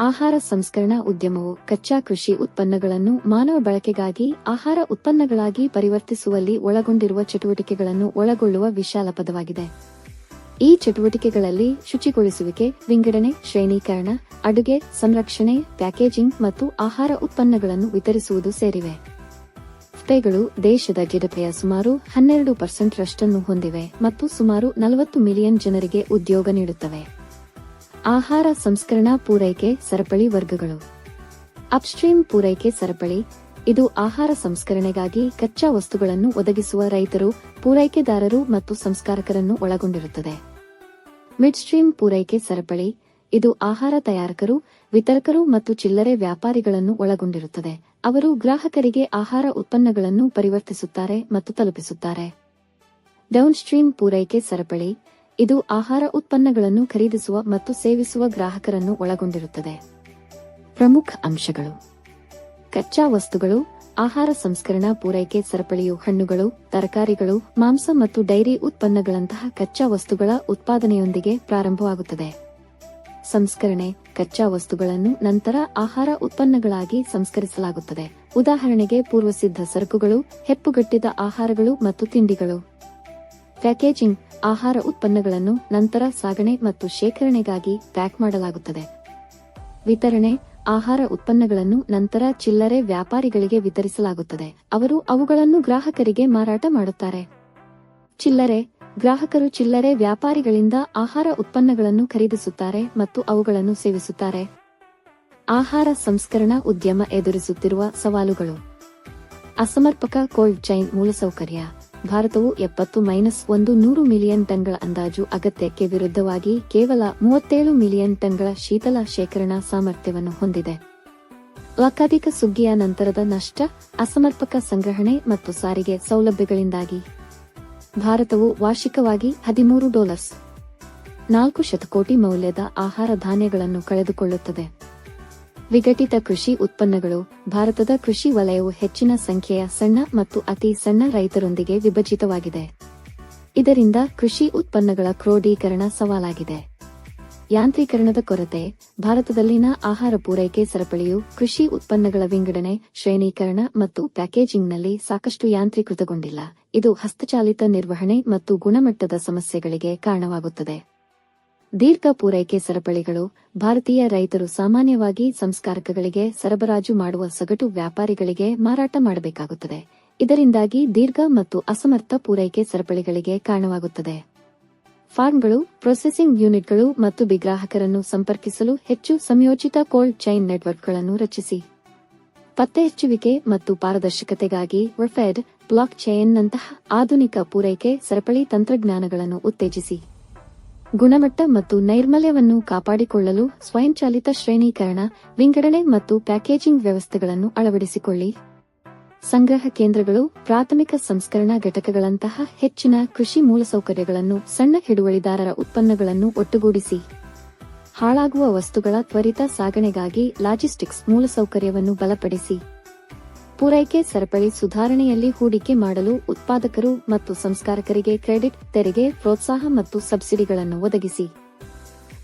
ಆಹಾರ ಸಂಸ್ಕರಣಾ ಉದ್ಯಮವು ಕಚ್ಚಾ ಕೃಷಿ ಉತ್ಪನ್ನಗಳನ್ನು ಮಾನವ ಬಳಕೆಗಾಗಿ ಆಹಾರ ಉತ್ಪನ್ನಗಳಾಗಿ ಪರಿವರ್ತಿಸುವಲ್ಲಿ ಒಳಗೊಂಡಿರುವ ಚಟುವಟಿಕೆಗಳನ್ನು ಒಳಗೊಳ್ಳುವ ವಿಶಾಲ ಪದವಾಗಿದೆ. ಈ ಚಟುವಟಿಕೆಗಳಲ್ಲಿ ಶುಚಿಗೊಳಿಸುವಿಕೆ, ವಿಂಗಡಣೆ, ಶ್ರೇಣೀಕರಣ, ಅಡುಗೆ, ಸಂರಕ್ಷಣೆ, ಪ್ಯಾಕೇಜಿಂಗ್ ಮತ್ತು ಆಹಾರ ಉತ್ಪನ್ನಗಳನ್ನು ವಿತರಿಸುವುದು ಸೇರಿವೆ. ಸ್ಪೆಗಳು ದೇಶದ ಜಿಡಪೆಯ ಸುಮಾರು ಹನ್ನೆರಡು ಪರ್ಸೆಂಟ್ ರಷ್ಟನ್ನು ಹೊಂದಿವೆ ಮತ್ತು ಸುಮಾರು ನಲವತ್ತು ಮಿಲಿಯನ್ ಜನರಿಗೆ ಉದ್ಯೋಗ ನೀಡುತ್ತವೆ. ಆಹಾರ ಸಂಸ್ಕರಣಾ ಪೂರೈಕೆ ಸರಪಳಿ ವರ್ಗಗಳು. ಅಪ್ಸ್ಟ್ರೀಮ್ ಪೂರೈಕೆ ಸರಪಳಿ, ಇದು ಆಹಾರ ಸಂಸ್ಕರಣೆಗಾಗಿ ಕಚ್ಚಾ ವಸ್ತುಗಳನ್ನು ಒದಗಿಸುವ ರೈತರು, ಪೂರೈಕೆದಾರರು ಮತ್ತು ಸಂಸ್ಕಾರಕರನ್ನು ಒಳಗೊಂಡಿರುತ್ತದೆ. ಮಿಡ್ಸ್ಟ್ರೀಮ್ ಪೂರೈಕೆ ಸರಪಳಿ. ಇದು ಆಹಾರ ತಯಾರಕರು, ವಿತರಕರು ಮತ್ತು ಚಿಲ್ಲರೆ ವ್ಯಾಪಾರಿಗಳನ್ನು ಒಳಗೊಂಡಿರುತ್ತದೆ. ಅವರು ಗ್ರಾಹಕರಿಗೆ ಆಹಾರ ಉತ್ಪನ್ನಗಳನ್ನು ಪರಿವರ್ತಿಸುತ್ತಾರೆ ಮತ್ತು ತಲುಪಿಸುತ್ತಾರೆ. ಡೌನ್ ಸ್ಟ್ರೀಮ್ ಪೂರೈಕೆ ಸರಪಳಿ. ಇದು ಆಹಾರ ಉತ್ಪನ್ನಗಳನ್ನು ಖರೀದಿಸುವ ಮತ್ತು ಸೇವಿಸುವ ಗ್ರಾಹಕರನ್ನು ಒಳಗೊಂಡಿರುತ್ತದೆ. ಪ್ರಮುಖ ಅಂಶಗಳು. ಕಚ್ಚಾ ವಸ್ತುಗಳು ಆಹಾರ ಸಂಸ್ಕರಣಾ, ಪೂರೈಕೆ, ಸರಪಳಿಯು, ಹಣ್ಣುಗಳು, ತರಕಾರಿಗಳು, ಮಾಂಸ ಮತ್ತು ಡೈರಿ ಉತ್ಪನ್ನಗಳಂತಹ ಕಚ್ಚಾ ವಸ್ತುಗಳ ಉತ್ಪಾದನೆಯೊಂದಿಗೆ ಪ್ರಾರಂಭವಾಗುತ್ತದೆ. ಸಂಸ್ಕರಣೆ, ಕಚ್ಚಾ ವಸ್ತುಗಳನ್ನು ನಂತರ ಆಹಾರ ಉತ್ಪನ್ನಗಳಾಗಿ ಸಂಸ್ಕರಿಸಲಾಗುತ್ತದೆ. ಉದಾಹರಣೆಗೆ ಪೂರ್ವಸಿದ್ಧ ಸರಕುಗಳು, ಹೆಪ್ಪುಗಟ್ಟಿದ ಆಹಾರಗಳು ಮತ್ತು ತಿಂಡಿಗಳು. ಪ್ಯಾಕೇಜಿಂಗ್, ಆಹಾರ ಉತ್ಪನ್ನಗಳನ್ನು ನಂತರ ಸಾಗಣೆ ಮತ್ತು ಶೇಖರಣೆಗಾಗಿ ಪ್ಯಾಕ್ ಮಾಡಲಾಗುತ್ತದೆ. ವಿತರಣೆ ಆಹಾರ ಉತ್ಪನ್ನಗಳನ್ನು ನಂತರ ಚಿಲ್ಲರೆ ವ್ಯಾಪಾರಿಗಳಿಗೆ ವಿತರಿಸಲಾಗುತ್ತದೆ. ಅವರು ಅವುಗಳನ್ನು ಗ್ರಾಹಕರಿಗೆ ಮಾರಾಟ ಮಾಡುತ್ತಾರೆ. ಚಿಲ್ಲರೆ, ಗ್ರಾಹಕರು ಚಿಲ್ಲರೆ ವ್ಯಾಪಾರಿಗಳಿಂದ ಆಹಾರ ಉತ್ಪನ್ನಗಳನ್ನು ಖರೀದಿಸುತ್ತಾರೆ ಮತ್ತು ಅವುಗಳನ್ನು ಸೇವಿಸುತ್ತಾರೆ. ಆಹಾರ ಸಂಸ್ಕರಣಾ ಉದ್ಯಮ ಎದುರಿಸುತ್ತಿರುವ ಸವಾಲುಗಳು. ಅಸಮರ್ಪಕ ಕೋಲ್ಡ್ ಚೈನ್ ಮೂಲಸೌಕರ್ಯ. ಭಾರತವು ಎಪ್ಪತ್ತು ಮೈನಸ್ ಒಂದು ನೂರು ಮಿಲಿಯನ್ ಟನ್ಗಳ ಅಂದಾಜು ಅಗತ್ಯಕ್ಕೆ ವಿರುದ್ಧವಾಗಿ ಕೇವಲ ಮೂವತ್ತೇಳು ಮಿಲಿಯನ್ ಟನ್ಗಳ ಶೀತಲ ಶೇಖರಣಾ ಸಾಮರ್ಥ್ಯವನ್ನು ಹೊಂದಿದೆ. ಲಕ್ಷಾಧಿಕ ಸುಗ್ಗಿಯ ನಂತರದ ನಷ್ಟ, ಅಸಮರ್ಪಕ ಸಂಗ್ರಹಣೆ ಮತ್ತು ಸಾರಿಗೆ ಸೌಲಭ್ಯಗಳಿಂದಾಗಿ. ಭಾರತವು ವಾರ್ಷಿಕವಾಗಿ ಹದಿಮೂರು ಡಾಲರ್ಸ್, ನಾಲ್ಕು ಶತಕೋಟಿ ಮೌಲ್ಯದ ಆಹಾರ ಧಾನ್ಯಗಳನ್ನು ಕಳೆದುಕೊಳ್ಳುತ್ತದೆ. ವಿಘಟಿತ ಕೃಷಿ ಉತ್ಪನ್ನಗಳು. ಭಾರತದ ಕೃಷಿ ವಲಯವು ಹೆಚ್ಚಿನ ಸಂಖ್ಯೆಯ ಸಣ್ಣ ಮತ್ತು ಅತಿ ಸಣ್ಣ ರೈತರೊಂದಿಗೆ ವಿಭಜಿತವಾಗಿದೆ. ಇದರಿಂದ ಕೃಷಿ ಉತ್ಪನ್ನಗಳ ಕ್ರೋಢೀಕರಣ ಸವಾಲಾಗಿದೆ. ಯಾಂತ್ರೀಕರಣದ ಕೊರತೆ, ಭಾರತದಲ್ಲಿನ ಆಹಾರ ಪೂರೈಕೆ ಸರಪಳಿಯು ಕೃಷಿ ಉತ್ಪನ್ನಗಳ ವಿಂಗಡಣೆ, ಶ್ರೇಣೀಕರಣ ಮತ್ತು ಪ್ಯಾಕೇಜಿಂಗ್ನಲ್ಲಿ ಸಾಕಷ್ಟು ಯಾಂತ್ರೀಕೃತಗೊಂಡಿಲ್ಲ. ಇದು ಹಸ್ತಚಾಲಿತ ನಿರ್ವಹಣೆ ಮತ್ತು ಗುಣಮಟ್ಟದ ಸಮಸ್ಯೆಗಳಿಗೆ ಕಾರಣವಾಗುತ್ತದೆ. ದೀರ್ಘ ಪೂರೈಕೆ ಸರಪಳಿಗಳು ಭಾರತೀಯ ರೈತರು ಸಾಮಾನ್ಯವಾಗಿ ಸಂಸ್ಕಾರಕಗಳಿಗೆ ಸರಬರಾಜು ಮಾಡುವ ಸಗಟು ವ್ಯಾಪಾರಿಗಳಿಗೆ ಮಾರಾಟ ಮಾಡಬೇಕಾಗುತ್ತದೆ. ಇದರಿಂದಾಗಿ ದೀರ್ಘ ಮತ್ತು ಅಸಮರ್ಥ ಪೂರೈಕೆ ಸರಪಳಿಗಳಿಗೆ ಕಾರಣವಾಗುತ್ತದೆ. ಫಾರ್ಮ್ಗಳು, ಪ್ರೊಸೆಸಿಂಗ್ ಯೂನಿಟ್ಗಳು ಮತ್ತು ಬಿಗ್ರಾಹಕರನ್ನು ಸಂಪರ್ಕಿಸಲು ಹೆಚ್ಚು ಸಂಯೋಜಿತ ಕೋಲ್ಡ್ ಚೈನ್ ನೆಟ್ವರ್ಕ್ಗಳನ್ನು ರಚಿಸಿ. ಪತ್ತೆಹಚ್ಚುವಿಕೆ ಮತ್ತು ಪಾರದರ್ಶಕತೆಗಾಗಿ ವರ್ಫೆಡ್ ಬ್ಲಾಕ್ ಚೈನ್ನಂತಹ ಆಧುನಿಕ ಪೂರೈಕೆ ಸರಪಳಿ ತಂತ್ರಜ್ಞಾನಗಳನ್ನು ಉತ್ತೇಜಿಸಿ. ಗುಣಮಟ್ಟ ಮತ್ತು ನೈರ್ಮಲ್ಯವನ್ನು ಕಾಪಾಡಿಕೊಳ್ಳಲು ಸ್ವಯಂಚಾಲಿತ ಶ್ರೇಣೀಕರಣ, ವಿಂಗಡಣೆ ಮತ್ತು ಪ್ಯಾಕೇಜಿಂಗ್ ವ್ಯವಸ್ಥೆಗಳನ್ನು ಅಳವಡಿಸಿಕೊಳ್ಳಿ. ಸಂಗ್ರಹ ಕೇಂದ್ರಗಳು, ಪ್ರಾಥಮಿಕ ಸಂಸ್ಕರಣಾ ಘಟಕಗಳಂತಹ ಹೆಚ್ಚಿನ ಕೃಷಿ ಮೂಲಸೌಕರ್ಯಗಳನ್ನು ಸಣ್ಣ ಹಿಡುವಳಿದಾರರ ಉತ್ಪನ್ನಗಳನ್ನು ಒಟ್ಟುಗೂಡಿಸಿ. ಹಾಳಾಗುವ ವಸ್ತುಗಳ ತ್ವರಿತ ಸಾಗಣೆಗಾಗಿ ಲಾಜಿಸ್ಟಿಕ್ಸ್ ಮೂಲಸೌಕರ್ಯವನ್ನು ಬಲಪಡಿಸಿ. ಪೂರೈಕೆ, ಸರಪಳಿ ಸುಧಾರಣೆಯಲ್ಲಿ ಹೂಡಿಕೆ ಮಾಡಲು ಉತ್ಪಾದಕರು ಮತ್ತು ಸಂಸ್ಕಾರಕರಿಗೆ ಕ್ರೆಡಿಟ್, ತೆರಿಗೆ, ಪ್ರೋತ್ಸಾಹ ಮತ್ತು ಸಬ್ಸಿಡಿಗಳನ್ನು ಒದಗಿಸಿ.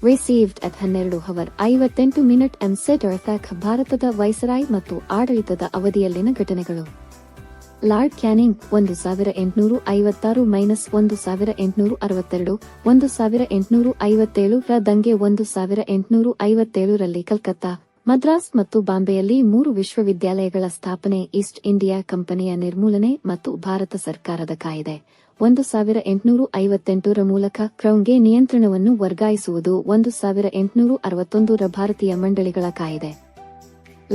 ರಿಸೀವ್ಡ್ ಅಟ್ ಹನ್ನೆರಡು ಹವರ್ ಐವತ್ತೆಂಟು ಮಿನಿಟ್ ಎಂಸೆಟ್ ಅರ್ಥಾಕ್ ಭಾರತದ ವೈಸರಾಯ್ ಮತ್ತು ಆಡಳಿತದ ಅವಧಿಯಲ್ಲಿನ ಘಟನೆಗಳು. ಲಾರ್ಡ್ ಕ್ಯಾನಿಂಗ್ ಒಂದು ಸಾವಿರ ಎಂಟುನೂರು ಐವತ್ತಾರು ಮೈನಸ್ ಒಂದು ಸಾವಿರ ಎಂಟುನೂರು ಅರವತ್ತೆರಡು ಒಂದು ಸಾವಿರ ಎಂಟುನೂರು ಐವತ್ತೇಳು ರ ದಂಗೆ ಒಂದು ಸಾವಿರ ಎಂಟುನೂರು ಐವತ್ತೇಳರಲ್ಲಿ ಕಲ್ಕತ್ತಾ. ಮದ್ರಾಸ್ ಮತ್ತು ಬಾಂಬೆಯಲ್ಲಿ ಮೂರು ವಿಶ್ವವಿದ್ಯಾಲಯಗಳ ಸ್ಥಾಪನೆ ಈಸ್ಟ್ ಇಂಡಿಯಾ ಕಂಪನಿಯ ನಿರ್ಮೂಲನೆ ಮತ್ತು ಭಾರತ ಸರ್ಕಾರದ ಕಾಯ್ದೆ. ಒಂದು ಸಾವಿರ ಎಂಟುನೂರು ಐವತ್ತೆಂಟರ ಮೂಲಕ ಕ್ರೌನ್ಗೆ ನಿಯಂತ್ರಣವನ್ನು ವರ್ಗಾಯಿಸುವುದು ಒಂದು ಸಾವಿರ ಎಂಟುನೂರು ಅರವತ್ತೊಂದರ ಭಾರತೀಯ ಮಂಡಳಿಗಳ ಕಾಯ್ದೆ.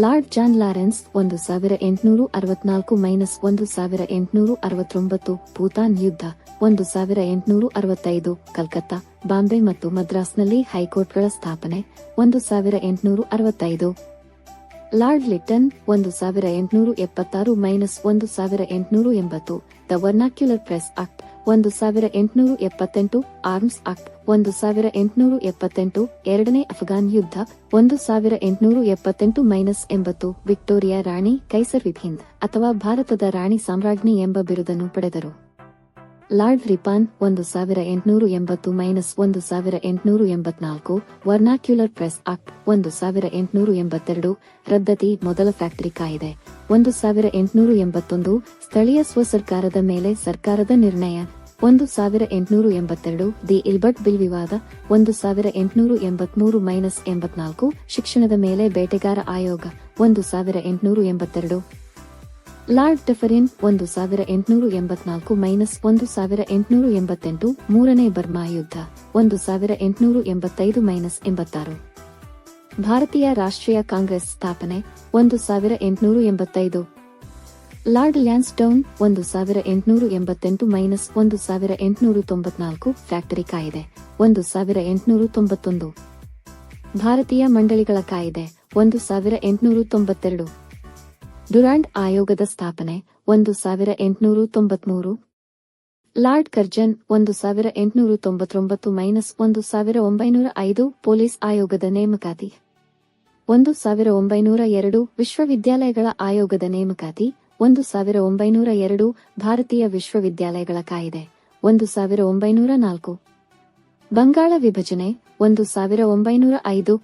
ಲಾರ್ಡ್ ಜಾನ್ ಲಾರೆನ್ಸ್, ಒಂದು ಸಾವಿರ ಎಂಟುನೂರು ಅರವತ್ನಾಲ್ಕು ಮೈನಸ್ ಒಂದು ಸಾವಿರ ಎಂಟುನೂರು ಅರವತ್ತೊಂಬತ್ತು, ಭೂತಾನ್ ಯುದ್ಧ, ಒಂದು ಸಾವಿರ ಎಂಟುನೂರು ಅರವತ್ತೈದು, ಕಲ್ಕತ್ತಾ, ಬಾಂಬೆ ಮತ್ತು ಮದ್ರಾಸ್ನಲ್ಲಿ ಹೈಕೋರ್ಟ್ಗಳ ಸ್ಥಾಪನೆ, ಒಂದು ಸಾವಿರ ಎಂಟುನೂರು ಅರವತ್ತೈದು. ಲಾರ್ಡ್ ಲಿಟನ್, ಒಂದು ಸಾವಿರ ಎಂಟುನೂರು ಎಪ್ಪತ್ತಾರು ಮೈನಸ್ ಒಂದು ಸಾವಿರ ಎಂಟುನೂರು ಎಂಬತ್ತು, ದ ವರ್ನಾಕ್ಯುಲರ್ ಪ್ರೆಸ್ ಆಕ್ಟ್ ಒಂದು ಸಾವಿರ ಎಂಟುನೂರು ಎಪ್ಪತ್ತೆಂಟು ಆರ್ಮ್ಸ್ ಆಕ್ಟ್ ಒಂದು ಸಾವಿರ ಎಂಟುನೂರು ಎಪ್ಪತ್ತೆಂಟು ಎರಡನೇ ಅಫ್ಘಾನ್ ಯುದ್ಧ, ಒಂದು ಸಾವಿರ ಎಂಟುನೂರು ಎಪ್ಪತ್ತೆಂಟು ಮೈನಸ್ ಎಂಬತ್ತು ವಿಕ್ಟೋರಿಯಾ ರಾಣಿ, ಕೈಸರ್ ವಿಧಿಂದ್ ಅಥವಾ ಭಾರತದ ರಾಣಿ ಸಾಮ್ರಾಜ್ಞಿ ಎಂಬ ಬಿರುದನ್ನು ಪಡೆದರು. ಲಾರ್ಡ್ ರಿಪಾನ್ ಒಂದು ಸಾವಿರ ಎಂಟುನೂರು ಎಂಬತ್ತು ಮೈನಸ್ ಒಂದು ಸಾವಿರ ಎಂಟುನೂರು ಎಂಬತ್ನಾಲ್ಕು, ವರ್ನಾಕ್ಯುಲರ್ ಪ್ರೆಸ್ ಆಕ್ಟ್ ಒಂದು ಸಾವಿರ ಎಂಟುನೂರು ಎಂಬತ್ತೆರಡು, ರದ್ದತಿ ಮೊದಲ ಫ್ಯಾಕ್ಟರಿ ಕಾಯಿದೆ. ಒಂದು ಸಾವಿರ ಎಂಟುನೂರು ಎಂಬತ್ತೊಂದು, ಸ್ಥಳೀಯ ಸ್ವಸರ್ಕಾರದ ಮೇಲೆ ಸರ್ಕಾರದ ನಿರ್ಣಯ. ಒಂದು ಸಾವಿರ ಎಂಟುನೂರು ಎಂಬತ್ತೆರಡು, ದಿ ಇಲ್ಬರ್ಟ್ ಬಿಲ್ ವಿವಾದ. ಒಂದು ಸಾವಿರ ಎಂಟುನೂರು ಎಂಬತ್ಮೂರು ಮೈನಸ್ ಎಂಬತ್ನಾಲ್ಕು, ಶಿಕ್ಷಣದ ಮೇಲೆ ಬೇಟೆಗಾರ ಆಯೋಗ. ಒಂದು ಸಾವಿರ ಎಂಟುನೂರು ಎಂಬತ್ತೆರಡು ಲಾರ್ಡ್ ಡೆಫರಿನ್ ಒಂದು ಸಾವಿರ ಎಂಟುನೂರು ಎಂಬತ್ನಾಲ್ಕು ಮೈನಸ್ ಒಂದು ಸಾವಿರ ಎಂಟುನೂರು ಎಂಬತ್ತೆಂಟು ಮೂರನೇ ಬರ್ಮಾ ಯುದ್ಧ, ಒಂದು ಸಾವಿರ ಎಂಟುನೂರು ಎಂಬತ್ತೈದು ಮೈನಸ್ ಎಂಬತ್ತಾರು. ಭಾರತೀಯ ರಾಷ್ಟ್ರೀಯ ಕಾಂಗ್ರೆಸ್ ಸ್ಥಾಪನೆ, ಒಂದು ಸಾವಿರ ಎಂಟುನೂರು ಎಂಬತ್ತೈದು. ಲಾರ್ಡ್ ಲ್ಯಾನ್ಸ್ಡೌನ್ ಒಂದು ಸಾವಿರ ಎಂಟುನೂರು ಎಂಬತ್ತೆಂಟು ಮೈನಸ್ ಒಂದು ಸಾವಿರ ಎಂಟುನೂರು ತೊಂಬತ್ನಾಲ್ಕು ಫ್ಯಾಕ್ಟರಿ ಕಾಯಿದೆ, ಒಂದು ಸಾವಿರ ಎಂಟುನೂರು ತೊಂಬತ್ತೊಂದು. ಭಾರತೀಯ ಮಂಡಳಿಗಳ ಕಾಯಿದೆ, ಒಂದು ಸಾವಿರ ಎಂಟುನೂರು ತೊಂಬತ್ತೆರಡು. ಡುರಾಂಡ್ ಆಯೋಗದ ಸ್ಥಾಪನೆ, ಒಂದು ಸಾವಿರ ಎಂಟುನೂರು ತೊಂಬತ್ಮೂರು. ಲಾರ್ಡ್ ಕರ್ಜನ್, ಒಂದು ಸಾವಿರ ಎಂಟುನೂರು ತೊಂಬತ್ತೊಂಬತ್ತು ಮೈನಸ್ ಒಂದು ಸಾವಿರ ಒಂಬೈನೂರ ಐದು ಪೊಲೀಸ್ ಆಯೋಗದ ನೇಮಕಾತಿ. ಒಂದು ಸಾವಿರ ಒಂಬೈನೂರ ಎರಡು ವಿಶ್ವವಿದ್ಯಾಲಯಗಳ ಆಯೋಗದ ನೇಮಕಾತಿ, ಒಂದು ಸಾವಿರ ಒಂಬೈನೂರ ಎರಡು ಭಾರತೀಯ ವಿಶ್ವವಿದ್ಯಾಲಯಗಳ ಕಾಯಿದೆ, ಒಂದು ಸಾವಿರ ಒಂಬೈನೂರ ನಾಲ್ಕು. ಬಂಗಾಳ ವಿಭಜನೆ, ಒಂದು ಸಾವಿರ ಒಂಬೈನೂರ ಐದು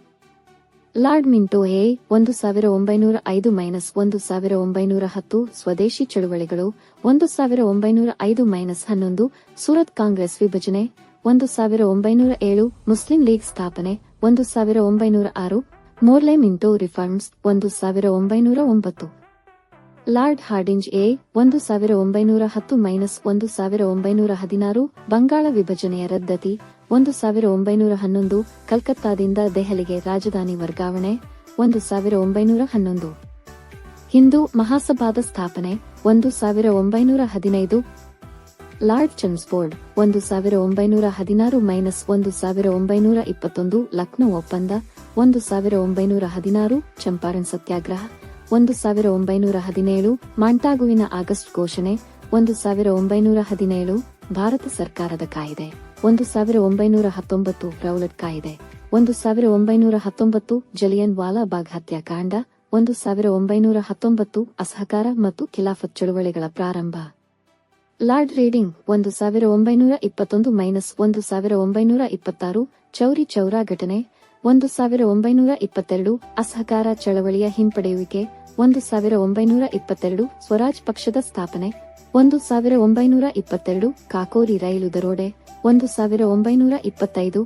ಲಾರ್ಡ್ ಮಿಂಟೋ ಹೇ ಒಂದು ಸಾವಿರ ಒಂಬೈನೂರ ಐದು ಮೈನಸ್ ಒಂದು ಸಾವಿರ ಒಂಬೈನೂರ ಹತ್ತು ಸ್ವದೇಶಿ ಚಳುವಳಿಗಳು, ಒಂದು ಸಾವಿರ ಒಂಬೈನೂರ ಐದು ಮೈನಸ್ ಹನ್ನೊಂದು ಸೂರತ್ ಕಾಂಗ್ರೆಸ್ ವಿಭಜನೆ, ಒಂದು ಸಾವಿರ ಒಂಬೈನೂರ ಏಳು ಮುಸ್ಲಿಂ ಲೀಗ್ ಸ್ಥಾಪನೆ, ಒಂದು ಸಾವಿರ ಒಂಬೈನೂರ ಆರು ಮೋರ್ಲೆ ಮಿಂಟೋ ರಿಫಾರ್ಮ್ಸ್, ಒಂದು ಸಾವಿರ ಒಂಬೈನೂರ ಒಂಬತ್ತು. ಲಾರ್ಡ್ ಹಾರ್ಡಿಂಜ್ ಎ, ಒಂದು ಸಾವಿರ ಒಂಬೈನೂರ ಹತ್ತು ಮೈನಸ್ ಒಂದು ಸಾವಿರ ಒಂಬೈನೂರ ಹದಿನಾರು ಬಂಗಾಳ ವಿಭಜನೆಯ ರದ್ದತಿ ಒಂದು ಸಾವಿರ ಒಂಬೈನೂರ ಹನ್ನೊಂದು ಕಲ್ಕತ್ತಾದಿಂದ ದೆಹಲಿಗೆ ರಾಜಧಾನಿ ವರ್ಗಾವಣೆ ಒಂದು ಸಾವಿರ ಒಂಬೈನೂರ ಹನ್ನೊಂದು ಹಿಂದೂ ಮಹಾಸಭಾದ ಸ್ಥಾಪನೆ ಒಂದು ಸಾವಿರ ಒಂಬೈನೂರ ಹದಿನೈದು ಲಾರ್ಡ್ ಚನ್ಸ್ಬೋರ್ಡ್ ಒಂದು ಸಾವಿರ ಒಂಬೈನೂರ ಹದಿನಾರು ಮೈನಸ್ ಒಂದು ಸಾವಿರ ಒಂಬೈನೂರ ಇಪ್ಪತ್ತೊಂದು ಲಕ್ನೋ ಒಪ್ಪಂದ ಒಂದು ಸಾವಿರ ಒಂಬೈನೂರ ಹದಿನಾರು ಚಂಪಾರಣ್ ಸತ್ಯಾಗ್ರಹ ಒಂದು ಸಾವಿರ ಒಂಬೈನೂರ ಹದಿನೇಳು ಮಾಂಟಾಗುವಿನ ಆಗಸ್ಟ್ ಘೋಷಣೆ ಒಂದು ಸಾವಿರ ಒಂಬೈನೂರ ಹದಿನೇಳು ಭಾರತ ಸರ್ಕಾರದ ಕಾಯ್ದೆ. ಒಂದು ಸಾವಿರ ಒಂಬೈನೂರ ಹತ್ತೊಂಬತ್ತು ರೌಲಟ್ ಕಾಯಿದೆ. ಒಂದು ಸಾವಿರ ಒಂಬೈನೂರ ಹತ್ತೊಂಬತ್ತು ಜಲಿಯನ್ ವಾಲಾ ಬಾಗ್ ಹತ್ಯಾಕಾಂಡ. ಒಂದು ಸಾವಿರ ಒಂಬೈನೂರ ಹತ್ತೊಂಬತ್ತು ಅಸಹಕಾರ ಮತ್ತು ಖಿಲಾಫತ್ ಚಳುವಳಿಗಳ ಪ್ರಾರಂಭ. ಲಾರ್ಡ್ ರೀಡಿಂಗ್ ಒಂದು ಸಾವಿರ ಒಂಬೈನೂರ ಇಪ್ಪತ್ತೊಂದು ಮೈನಸ್ ಒಂದು ಸಾವಿರ ಒಂಬೈನೂರ ಇಪ್ಪತ್ತಾರು ಚೌರಿ ಚೌರಾ ಘಟನೆ. ಒಂದು ಸಾವಿರ ಒಂಬೈನೂರ ಇಪ್ಪತ್ತೆರಡು ಅಸಹಕಾರ ಚಳವಳಿಯ ಹಿಂಪಡೆಯುವಿಕೆ. ಒಂದು ಸಾವಿರ ಒಂಬೈನೂರ ಇಪ್ಪತ್ತೆರಡು ಸ್ವರಾಜ್ ಪಕ್ಷದ ಸ್ಥಾಪನೆ. ಒಂದು ಸಾವಿರ ಒಂಬೈನೂರ ಇಪ್ಪತ್ತೆರಡು ಕಾಕೋರಿ ರೈಲು ದರೋಡೆ ಒಂದು ಸಾವಿರ ಒಂಬೈನೂರ ಇಪ್ಪತ್ತೈದು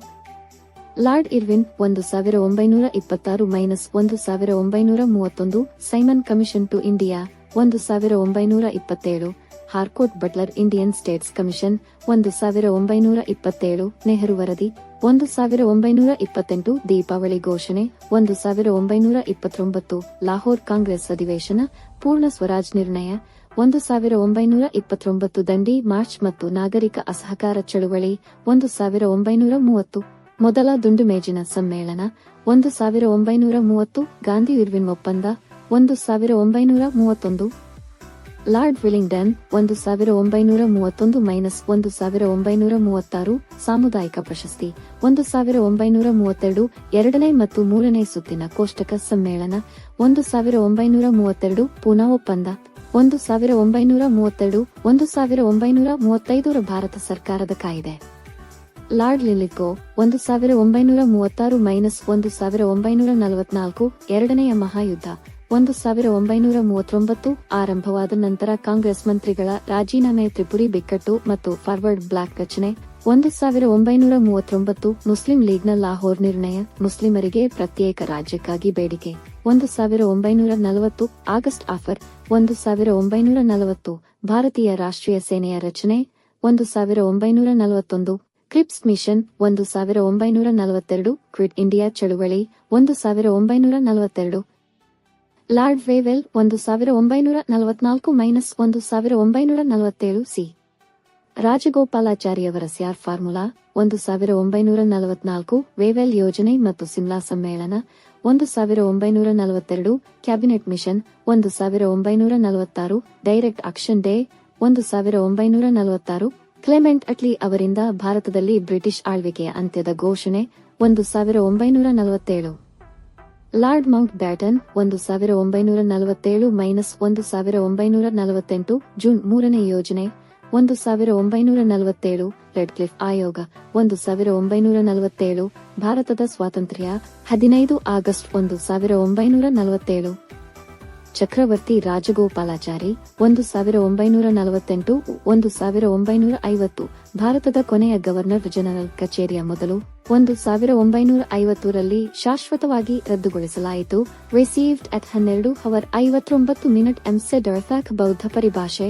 ಲಾರ್ಡ್ ಇರ್ವಿನ್ ಒಂದು ಸಾವಿರ ಒಂಬೈನೂರ ಇಪ್ಪತ್ತಾರು ಮೈನಸ್ ಒಂದು ಸಾವಿರ ಒಂಬೈನೂರ ಮೂವತ್ತೊಂದು ಸೈಮನ್ ಕಮಿಷನ್ ಟು ಇಂಡಿಯಾ ಒಂದು ಸಾವಿರ ಒಂಬೈನೂರ ಇಪ್ಪತ್ತೇಳು Harcourt Butler, Indian states commission ಒಂದು ಸಾವಿರ ಒಂಬೈನೂರ ಇಪ್ಪತ್ತೇಳು ನೆಹರು ವರದಿ ಒಂದು ಸಾವಿರ ಒಂಬೈನೂರ ಇಪ್ಪತ್ತೆಂಟು ದೀಪಾವಳಿ ಘೋಷಣೆ ಒಂದು ಸಾವಿರ ಒಂಬೈನೂರ ಇಪ್ಪತ್ತೊಂಬತ್ತು ಲಾಹೋರ್ ಕಾಂಗ್ರೆಸ್ ಅಧಿವೇಶನ, ಪೂರ್ಣ ಸ್ವರಾಜ್ ನಿರ್ಣಯ ಒಂದು ಸಾವಿರ ಒಂಬೈನೂರ ಇಪ್ಪತ್ತೊಂಬತ್ತು ದಂಡಿ ಮಾರ್ಚ್ ಮತ್ತು ನಾಗರಿಕ ಅಸಹಕಾರ ಚಳುವಳಿ ಒಂದು ಸಾವಿರ ಒಂಬೈನೂರ ಮೂವತ್ತು ಮೊದಲ ದುಂಡುಮೇಜಿನ ಸಮ್ಮೇಳನ ಒಂದು ಸಾವಿರ ಒಂಬೈನೂರ ಮೂವತ್ತು ಗಾಂಧಿ ಇರ್ವಿನ್ ಒಪ್ಪಂದ ಒಂದು ಸಾವಿರ ಒಂಬೈನೂರ ಮೂವತ್ತೊಂದು ಲಾರ್ಡ್ ವಿಲಿಂಗ್ಡನ್ ಒಂದು ಸಾವಿರ ಒಂಬೈನೂರ ಮೂವತ್ತೊಂದು ಮೈನಸ್ ಒಂದು ಸಾವಿರ ಒಂಬೈನೂರ ಮೂವತ್ತಾರು ಸಾಮುದಾಯಿಕ ಪ್ರಶಸ್ತಿ ಒಂದು ಸಾವಿರ ಒಂಬೈನೂರ ಮೂವತ್ತೆರಡು ಎರಡನೇ ಮತ್ತು ಮೂರನೇ ಸುತ್ತಿನ ಕೋಷ್ಟಕ ಸಮ್ಮೇಳನ ಒಂದು ಸಾವಿರ ಒಂಬೈನೂರ ಮೂವತ್ತೆರಡು ಪೂನಾ ಒಪ್ಪಂದ. ಒಂದು ಸಾವಿರ ಒಂಬೈನೂರ ಮೂವತ್ತೆರಡು, ಒಂದು ಸಾವಿರ ಒಂಬೈನೂರ ಮೂವತ್ತೈದರ ಭಾರತ ಸರ್ಕಾರದ ಕಾಯಿದೆ. ಲಾರ್ಡ್ ಲಿಲಿಕೋ, ಒಂದು ಸಾವಿರ ಒಂಬೈನೂರ ಮೂವತ್ತಾರು ಮೈನಸ್ ಒಂದು ಸಾವಿರ ಒಂಬೈನೂರ ನಲವತ್ನಾಲ್ಕು, ಎರಡನೆಯ ಮಹಾಯುದ್ಧ, ಒಂದು ಸಾವಿರ ಒಂಬೈನೂರ ಮೂವತ್ತೊಂಬತ್ತು ಆರಂಭವಾದ ನಂತರ ಕಾಂಗ್ರೆಸ್ ಮಂತ್ರಿಗಳ ರಾಜೀನಾಮೆ, ತ್ರಿಪುರಿ, ಬಿಕ್ಕಟ್ಟು ಮತ್ತು ಫಾರ್ವರ್ಡ್ ಬ್ಲಾಕ್ ರಚನೆ ಒಂದು ಸಾವಿರ ಒಂಬೈನೂರ ಮೂವತ್ತೊಂಬತ್ತು ಮುಸ್ಲಿಂ ಲೀಗ್ನ ಲಾಹೋರ್ ನಿರ್ಣಯ ಮುಸ್ಲಿಮರಿಗೆ ಪ್ರತ್ಯೇಕ ರಾಜ್ಯಕ್ಕಾಗಿ ಬೇಡಿಕೆ. ಒಂದು ಸಾವಿರ ಒಂಬೈನೂರ ನಲವತ್ತು ಆಗಸ್ಟ್ ಆಫರ್. ಒಂದು ಸಾವಿರ ಒಂಬೈನೂರ ನಲವತ್ತು ಭಾರತೀಯ ರಾಷ್ಟ್ರೀಯ ಸೇನೆಯ ರಚನೆ. ಒಂದು ಸಾವಿರ ಒಂಬೈನೂರ ನಲವತ್ತೊಂದು ಕ್ರಿಪ್ಸ್ ಮಿಷನ್. ಒಂದು ಸಾವಿರ ಒಂಬೈನೂರ ನಲವತ್ತೆರಡು ಕ್ವಿಟ್ ಇಂಡಿಯಾ ಚಳುವಳಿ. ಒಂದು ಸಾವಿರ ಒಂಬೈನೂರ ನಲವತ್ತೆರಡು ಲಾರ್ಡ್ ವೇವೆಲ್. ಒಂದು ಸಾವಿರ ಒಂಬೈನೂರ ನಲವತ್ನಾಲ್ಕು ಮೈನಸ್. ಒಂದು ಸಾವಿರ ಒಂಬೈನೂರ ನಲವತ್ತೇಳು ಸಿ. ರಾಜಗೋಪಾಲಾಚಾರಿಯವರ ಸ್ಯಾರ್ ಫಾರ್ಮುಲಾ, ಒಂದು ಸಾವಿರ ಒಂಬೈನೂರ ನಲವತ್ನಾಲ್ಕು ವೇವೆಲ್ ಯೋಜನೆ ಮತ್ತು ಸಿಮ್ಲಾ ಸಮ್ಮೇಳನ, ಒಂದು ಸಾವಿರ ಒಂಬೈನೂರ ನಲವತ್ತೆರಡು ಕ್ಯಾಬಿನೆಟ್ ಮಿಷನ್, ಒಂದು ಸಾವಿರ ಒಂಬೈನೂರ ನಲವತ್ತಾರು ಡೈರೆಕ್ಟ್ ಆಕ್ಷನ್ ಡೇ, ಒಂದು ಸಾವಿರ ಒಂಬೈನೂರ ನಲವತ್ತಾರು ಕ್ಲೆಮೆಂಟ್ ಅಟ್ಲಿ ಅವರಿಂದ ಭಾರತದಲ್ಲಿ ಬ್ರಿಟಿಷ್ ಆಳ್ವಿಕೆಯ ಅಂತ್ಯದ ಘೋಷಣೆ, ಒಂದು ಸಾವಿರ ಒಂಬೈನೂರ ನಲವತ್ತೇಳು. ಲಾರ್ಡ್ ಮೌಂಟ್ ಬ್ಯಾಟನ್, ಒಂದು ಸಾವಿರ ಒಂಬೈನೂರ ನಲವತ್ತೇಳು ಮೈನಸ್ ಒಂದು ಸಾವಿರ ಒಂಬೈನೂರ ನಲವತ್ತೆಂಟು ಜೂನ್ ಮೂರನೇ ಯೋಜನೆ ಒಂದು ಸಾವಿರ ಒಂಬೈನೂರ ನಲವತ್ತೇಳು ರೆಡ್ ಕ್ಲಿಫ್ ಆಯೋಗ, ಒಂದು ಸಾವಿರ ಒಂಬೈನೂರ ನಲವತ್ತೇಳು, ಭಾರತದ ಸ್ವಾತಂತ್ರ್ಯ, ಹದಿನೈದು ಆಗಸ್ಟ್ ಒಂದು ಸಾವಿರ ಒಂಬೈನೂರ ನಲವತ್ತೇಳು. ಚಕ್ರವರ್ತಿ ರಾಜಗೋಪಾಲಾಚಾರಿ, ಒಂದು ಸಾವಿರ ಒಂಬೈನೂರ ನಲವತ್ತೆಂಟು, ಒಂದು ಸಾವಿರ ಒಂಬೈನೂರ ಐವತ್ತು. ಭಾರತದ ಕೊನೆಯ ಗವರ್ನರ್ ಜನರಲ್ ಕಚೇರಿಯ ಮೊದಲು, ಒಂದು ಸಾವಿರ ಒಂಬೈನೂರ ಐವತ್ತರಲ್ಲಿ ಶಾಶ್ವತವಾಗಿ ರದ್ದುಗೊಳಿಸಲಾಯಿತು. ರಿಸೀವ್ಡ್ ಅಟ್ ಹನ್ನೆರಡು ಅವರ್ ಐವತ್ತೊಂಬತ್ತು ಮಿನಿಟ್ ಎಂಸೆ ಡರ್ಫ್ಯಾಕ್ ಬೌದ್ಧ ಪರಿಭಾಷೆ.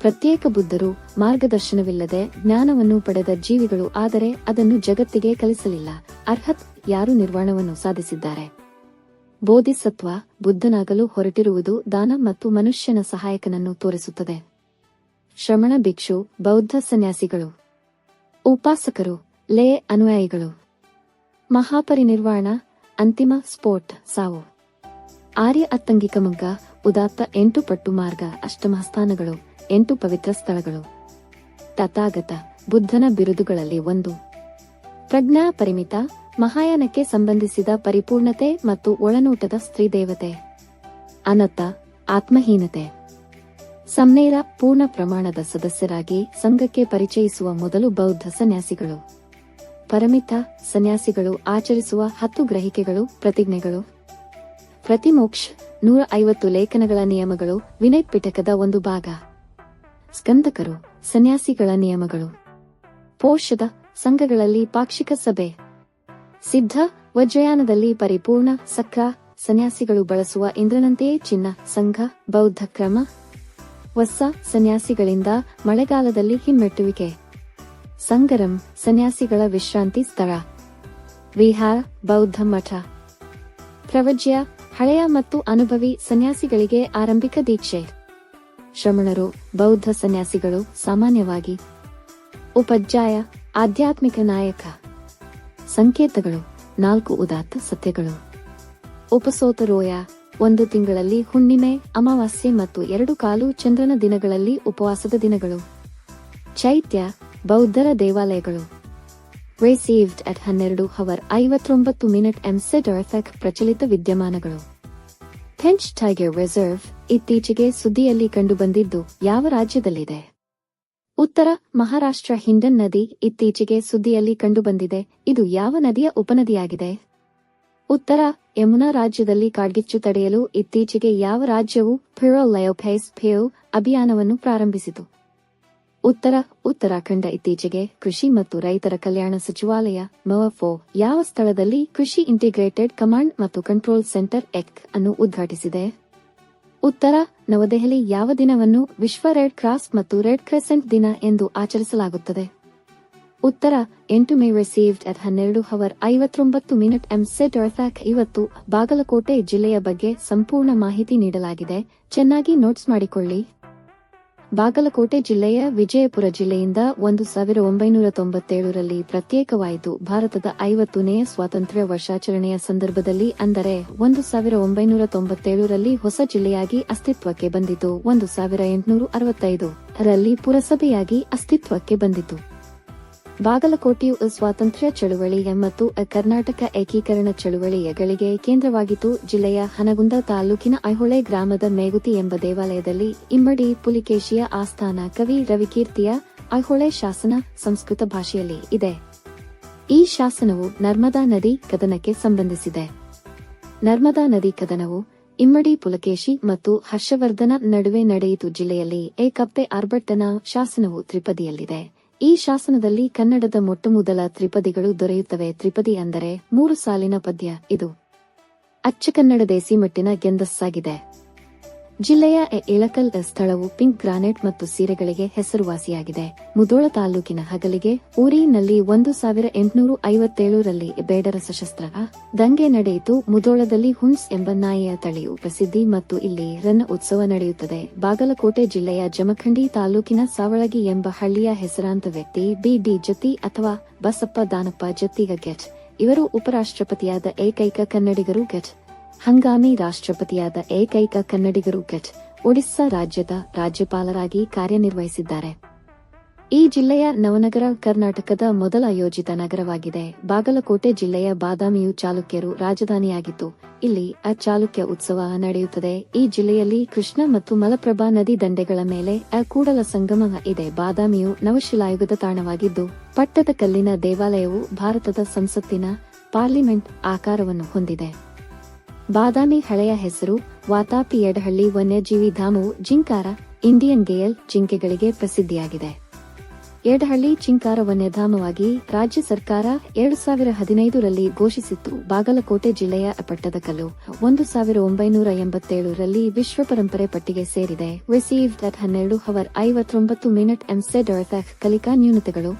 ಪ್ರತ್ಯೇಕ ಬುದ್ಧರು ಮಾರ್ಗದರ್ಶನವಿಲ್ಲದೆ ಜ್ಞಾನವನ್ನು ಪಡೆದ ಜೀವಿಗಳು, ಆದರೆ ಅದನ್ನು ಜಗತ್ತಿಗೆ ಕಲಿಸಲಿಲ್ಲ. ಅರ್ಹತ್ ಯಾರು ನಿರ್ವಾಣವನ್ನು ಸಾಧಿಸಿದ್ದಾರೆ? ಬೋಧಿಸತ್ವ ಬುದ್ಧನಾಗಲು ಹೊರಟಿರುವುದು ದಾನ ಮತ್ತು ಮನುಷ್ಯನ ಸಹಾಯಕನನ್ನು ತೋರಿಸುತ್ತದೆ. ಶ್ರಮಣ ಭಿಕ್ಷು, ಬೌದ್ಧ ಸನ್ಯಾಸಿಗಳು. ಉಪಾಸಕರು ಲೇ ಅನುಯಾಯಿಗಳು. ಮಹಾಪರಿನಿರ್ವಾಣ, ಅಂತಿಮ ಸ್ಪೋಟ್ ಸಾವು. ಆರ್ಯ ಅತ್ತಂಗಿಕ ಮಗ್ಗ, ಉದಾತ್ತ ಎಂಟು ಪಟ್ಟು ಮಾರ್ಗ, ಅಷ್ಟಮ ಸ್ಥಾನಗಳು. ಎಂಟು ಪವಿತ್ರ ಸ್ಥಳಗಳು. ತಥಾಗತ ಬುದ್ಧನ ಬಿರುದುಗಳಲ್ಲಿ ಒಂದು. ಪ್ರಜ್ಞಾ ಪರಿಮಿತ, ಮಹಾಯಾನಕ್ಕೆ ಸಂಬಂಧಿಸಿದ ಪರಿಪೂರ್ಣತೆ ಮತ್ತು ಒಳನೋಟದ ಸ್ತ್ರೀದೇವತೆ ಅನತ್ತ ಆತ್ಮಹೀನತೆ. ಸಂನೇರ ಪೂರ್ಣ ಪ್ರಮಾಣದ ಸದಸ್ಯರಾಗಿ ಸಂಘಕ್ಕೆ ಪರಿಚಯಿಸುವ ಮೊದಲು ಬೌದ್ಧ ಸನ್ಯಾಸಿಗಳು. ಪರಮಿತ ಸನ್ಯಾಸಿಗಳು ಆಚರಿಸುವ ಹತ್ತು ಗ್ರಹಿಕೆಗಳು, ಪ್ರತಿಜ್ಞೆಗಳು. ಪ್ರತಿಮೋಕ್ಷ ನೂರ ಐವತ್ತು ಲೇಖನಗಳ ನಿಯಮಗಳು ವಿನಯ್ ಪಿಟಕದ ಒಂದು ಭಾಗ. ಸ್ಕಂದಕರು, ಸನ್ಯಾಸಿಗಳ ನಿಯಮಗಳು. ಪೋಷದ ಸಂಘಗಳಲ್ಲಿ ಪಾಕ್ಷಿಕ ಸಭೆ. ಸಿದ್ಧ ವಜ್ರಯಾನದಲ್ಲಿ ಪರಿಪೂರ್ಣ ಸಕ್ರ ಸನ್ಯಾಸಿಗಳು ಬಳಸುವ ಇಂದ್ರನಂತೆಯೇ ಚಿನ್ನ, ಸಂಘ, ಬೌದ್ಧ ಕ್ರಮ. ಹೊಸ ಸನ್ಯಾಸಿಗಳಿಂದ ಮಳೆಗಾಲದಲ್ಲಿ ಹಿಮ್ಮೆಟ್ಟುವಿಕೆ. ಸಂಗರಂ ಸನ್ಯಾಸಿಗಳ ವಿಶ್ರಾಂತಿ ಸ್ಥಳ. ವಿಹಾರ ಬೌದ್ಧ ಮಠ. ಪ್ರವಜ್ಯ ಹಳೆಯ ಮತ್ತು ಅನುಭವಿ ಸನ್ಯಾಸಿಗಳಿಗೆ ಆರಂಭಿಕ ದೀಕ್ಷೆ. ಶ್ರಮಣರು ಬೌದ್ಧ ಸನ್ಯಾಸಿಗಳು ಸಾಮಾನ್ಯವಾಗಿ ಉಪಜ್ಜಾಯ ಆಧ್ಯಾತ್ಮಿಕ ನಾಯಕ. ಸಂಕೇತಗಳು, ನಾಲ್ಕು ಉದಾತ್ತ ಸತ್ಯಗಳು. ಉಪಸೋತರೋಯ, ಒಂದು ತಿಂಗಳಲ್ಲಿ ಹುಣ್ಣಿಮೆ, ಅಮಾವಾಸ್ಯೆ ಮತ್ತು ಎರಡು ಕಾಲು ಚಂದ್ರನ ದಿನಗಳಲ್ಲಿ ಉಪವಾಸದ ದಿನಗಳು. ಚೈತ್ಯ, ಬೌದ್ಧರ ದೇವಾಲಯಗಳು. ರಿಸೀವ್ಡ್ ಅಟ್ ಹನ್ನೆರಡು ಹವರ್ ಐವತ್ತೊಂಬತ್ತು ಮಿನಿಟ್ ಎಂಸೆಡ್ ಅರ್ಫೆಕ್ ಪ್ರಚಲಿತ ವಿದ್ಯಮಾನಗಳು. ಫೆಂಚ್ ಟೈಗರ್ ರಿಸರ್ವ್ ಇತ್ತೀಚೆಗೆ ಸುದ್ದಿಯಲ್ಲಿ ಕಂಡುಬಂದಿದ್ದು ಯಾವ ರಾಜ್ಯದಲ್ಲಿದೆ? ಉತ್ತರ ಮಹಾರಾಷ್ಟ್ರ ಹಿಂಡನ್ ನದಿ ಇತ್ತೀಚೆಗೆ ಸುದ್ದಿಯಲ್ಲಿ ಕಂಡುಬಂದಿದೆ. ಇದು ಯಾವ ನದಿಯ ಉಪನದಿಯಾಗಿದೆ? ಉತ್ತರ ಯಮುನಾ ರಾಜ್ಯದಲ್ಲಿ ಕಾಡ್ಗಿಚ್ಚು ತಡೆಯಲು ಇತ್ತೀಚೆಗೆ ಯಾವ ರಾಜ್ಯವು ಫಿರೋ ಲಯೋಫೈಸ್ ಫೇವ್ ಅಭಿಯಾನವನ್ನು ಪ್ರಾರಂಭಿಸಿತು? ಉತ್ತರ ಉತ್ತರಾಖಂಡ ಇತ್ತೀಚೆಗೆ ಕೃಷಿ ಮತ್ತು ರೈತರ ಕಲ್ಯಾಣ ಸಚಿವಾಲಯ ಮವಫೋ ಯಾವ ಸ್ಥಳದಲ್ಲಿ ಕೃಷಿ ಇಂಟಿಗ್ರೇಟೆಡ್ ಕಮಾಂಡ್ ಮತ್ತು ಕಂಟ್ರೋಲ್ ಸೆಂಟರ್ ಎಕ್ ಅನ್ನು ಉದ್ಘಾಟಿಸಿದೆ? ಉತ್ತರ, ನವದೆಹಲಿ ಯಾವ ದಿನವನ್ನು ವಿಶ್ವ ರೆಡ್ ಕ್ರಾಸ್ ಮತ್ತು ರೆಡ್ ಕ್ರೆಸೆಂಟ್ ದಿನ ಎಂದು ಆಚರಿಸಲಾಗುತ್ತದೆ? ಉತ್ತರ, ಎಂಟು ಮೇ ರಿಸೀವ್ಡ್ ಅಟ್ ಹನ್ನೆರಡು ಅವರ್ ಐವತ್ತೊಂಬತ್ತು ಮಿನಿಟ್ ಎಂಸೆಟ್ ಅರ್ಥಾಕ್ ಇವತ್ತು ಬಾಗಲಕೋಟೆ ಜಿಲ್ಲೆಯ ಬಗ್ಗೆ ಸಂಪೂರ್ಣ ಮಾಹಿತಿ ನೀಡಲಾಗಿದೆ. ಚೆನ್ನಾಗಿ ನೋಟ್ಸ್ ಮಾಡಿಕೊಳ್ಳಿ. ಬಾಗಲಕೋಟೆ ಜಿಲ್ಲೆಯ ವಿಜಯಪುರ ಜಿಲ್ಲೆಯಿಂದ ಒಂದು ಸಾವಿರ ಒಂಬೈನೂರ ತೊಂಬತ್ತೇಳರಲ್ಲಿ ಪ್ರತ್ಯೇಕವಾಯಿತು. ಭಾರತದ ಐವತ್ತನೇ ಸ್ವಾತಂತ್ರ್ಯ ವರ್ಷಾಚರಣೆಯ ಸಂದರ್ಭದಲ್ಲಿ ಅಂದರೆ ಒಂದು ಸಾವಿರ ಒಂಬೈನೂರ ತೊಂಬತ್ತೇಳರಲ್ಲಿ ಹೊಸ ಜಿಲ್ಲೆಯಾಗಿ ಅಸ್ತಿತ್ವಕ್ಕೆ ಬಂದಿತು. ಒಂದು ಸಾವಿರ ಎಂಟುನೂರ ಅರವತ್ತೈದು ರಲ್ಲಿ ಪುರಸಭೆಯಾಗಿ ಅಸ್ತಿತ್ವಕ್ಕೆ ಬಂದಿತು. ಬಾಗಲಕೋಟೆಯು ಸ್ವಾತಂತ್ರ್ಯ ಚಳುವಳಿಯ ಮತ್ತು ಕರ್ನಾಟಕ ಏಕೀಕರಣ ಚಳುವಳಿಯಗಳಿಗೆ ಕೇಂದ್ರವಾಗಿತ್ತು ಜಿಲ್ಲೆಯ ಹನಗುಂದ ತಾಲೂಕಿನ ಐಹೊಳೆ ಗ್ರಾಮದ ಮೇಗುತಿ ಎಂಬ ದೇವಾಲಯದಲ್ಲಿ ಇಮ್ಮಡಿ ಪುಲಿಕೇಶಿಯ ಆಸ್ಥಾನ ಕವಿ ರವಿಕೀರ್ತಿಯ ಐಹೊಳೆ ಶಾಸನ ಸಂಸ್ಕೃತ ಭಾಷೆಯಲ್ಲಿ ಇದೆ. ಈ ಶಾಸನವು ನರ್ಮದಾ ನದಿ ಕದನಕ್ಕೆ ಸಂಬಂಧಿಸಿದೆ. ನರ್ಮದಾ ನದಿ ಕದನವು ಇಮ್ಮಡಿ ಪುಲಕೇಶಿ ಮತ್ತು ಹರ್ಷವರ್ಧನ ನಡುವೆ ನಡೆಯಿತು ಜಿಲ್ಲೆಯಲ್ಲಿ ಏಕಪ್ಪೆ ಅರ್ಬಟ್ಟನ ಶಾಸನವು ತ್ರಿಪದಿಯಲ್ಲಿದೆ. ಈ ಶಾಸನದಲ್ಲಿ ಕನ್ನಡದ ಮೊಟ್ಟಮೊದಲ ತ್ರಿಪದಿಗಳು ದೊರೆಯುತ್ತವೆ. ತ್ರಿಪದಿ ಅಂದರೆ ಮೂರು ಸಾಲಿನ ಪದ್ಯ. ಇದು ಅಚ್ಚ ಕನ್ನಡ ದೇಸಿಮಟ್ಟಿನ ಗೆಂದಸ್ಸಾಗಿದೆ. ಜಿಲ್ಲೆಯ ಇಳಕಲ್ ಸ್ಥಳವು ಪಿಂಕ್ ಗ್ರಾನೈಟ್ ಮತ್ತು ಸೀರೆಗಳಿಗೆ ಹೆಸರುವಾಸಿಯಾಗಿದೆ. ಮುದೋಳ ತಾಲೂಕಿನ ಹಗಲಿಗೆ, ಊರಿನಲ್ಲಿ ಒಂದು ಸಾವಿರ ಎಂಟುನೂರ ಐವತ್ತೇಳರಲ್ಲಿ ಬೇಡರ ಸಶಸ್ತ್ರ ದಂಗೆ ನಡೆಯಿತು. ಮುದೋಳದಲ್ಲಿ ಹುನ್ಸ್ ಎಂಬ ನಾಯಿಯ ತಳಿಯು ಪ್ರಸಿದ್ಧಿ ಮತ್ತು ಇಲ್ಲಿ ರನ್ನ ಉತ್ಸವ ನಡೆಯುತ್ತದೆ. ಬಾಗಲಕೋಟೆ ಜಿಲ್ಲೆಯ ಜಮಖಂಡಿ ತಾಲೂಕಿನ ಸಾವಳಗಿ ಎಂಬ ಹಳ್ಳಿಯ ಹೆಸರಾಂತ ವ್ಯಕ್ತಿ ಬಿ. ಡಿ. ಜತಿ ಅಥವಾ ಬಸಪ್ಪ ದಾನಪ್ಪ ಜತಿಗ ಗೆಟ್ ಇವರು ಉಪರಾಷ್ಟ್ರಪತಿಯಾದ ಏಕೈಕ ಕನ್ನಡಿಗರು ಗೆಟ್ ಹಂಗಾಮಿ ರಾಷ್ಟ್ರಪತಿಯಾದ ಏಕೈಕ ಕನ್ನಡಿಗರು ಕೆಟ್ ಒಡಿಸ್ಸಾ ರಾಜ್ಯದ ರಾಜ್ಯಪಾಲರಾಗಿ ಕಾರ್ಯನಿರ್ವಹಿಸಿದ್ದಾರೆ. ಈ ಜಿಲ್ಲೆಯ ನವನಗರ ಕರ್ನಾಟಕದ ಮೊದಲ ಯೋಜಿತ ನಗರವಾಗಿದೆ. ಬಾಗಲಕೋಟೆ ಜಿಲ್ಲೆಯ ಬಾದಾಮಿಯು ಚಾಲುಕ್ಯರು ರಾಜಧಾನಿಯಾಗಿತ್ತು. ಇಲ್ಲಿ ಆ ಚಾಲುಕ್ಯ ಉತ್ಸವ ನಡೆಯುತ್ತದೆ. ಈ ಜಿಲ್ಲೆಯಲ್ಲಿ ಕೃಷ್ಣ ಮತ್ತು ಮಲಪ್ರಭಾ ನದಿ ದಂಡೆಗಳ ಮೇಲೆ ಆ ಕೂಡಲ ಸಂಗಮ ಇದೆ. ಬಾದಾಮಿಯು ನವಶಿಲಾಯುಗದ ತಾಣವಾಗಿದ್ದು ಪಟ್ಟದ ಕಲ್ಲಿನ ದೇವಾಲಯವು ಭಾರತದ ಸಂಸತ್ತಿನ ಪಾರ್ಲಿಮೆಂಟ್ ಆಕಾರವನ್ನು ಹೊಂದಿದೆ. ಬಾದಾಮಿ ಹಳೆಯ ಹೆಸರು ವಾತಾಪಿ ಎಡಹಳ್ಳಿ ವನ್ಯಜೀವಿ ಧಾಮವು ಜಿಂಕಾರ, ಇಂಡಿಯನ್ ಗೇಯಲ್ ಜಿಂಕೆಗಳಿಗೆ ಪ್ರಸಿದ್ಧಿಯಾಗಿದೆ. ಎಡಹಳ್ಳಿ ಚಿಂಕಾರ ವನ್ಯಧಾಮವಾಗಿ ರಾಜ್ಯ ಸರ್ಕಾರ ಎರಡು ಸಾವಿರ ಹದಿನೈದರಲ್ಲಿ ಘೋಷಿಸಿತ್ತು. ಬಾಗಲಕೋಟೆ ಜಿಲ್ಲೆಯ ಪಟ್ಟದಕಲ್ಲು ಒಂದು ಸಾವಿರ ಒಂಬೈನೂರ ಎಂಬತ್ತೇಳರಲ್ಲಿ ವಿಶ್ವ ಪರಂಪರೆ ಪಟ್ಟಿಗೆ ಸೇರಿದೆ. ರಿಸೀವ್ ದಟ್ ಹನ್ನೆರಡು ಹವರ್ ಐವತ್ತೊಂಬತ್ತು ಮಿನಿಟ್ ಎಂಸೆಡ್ ಕಲಿಕಾ ನ್ಯೂನತೆಗಳು.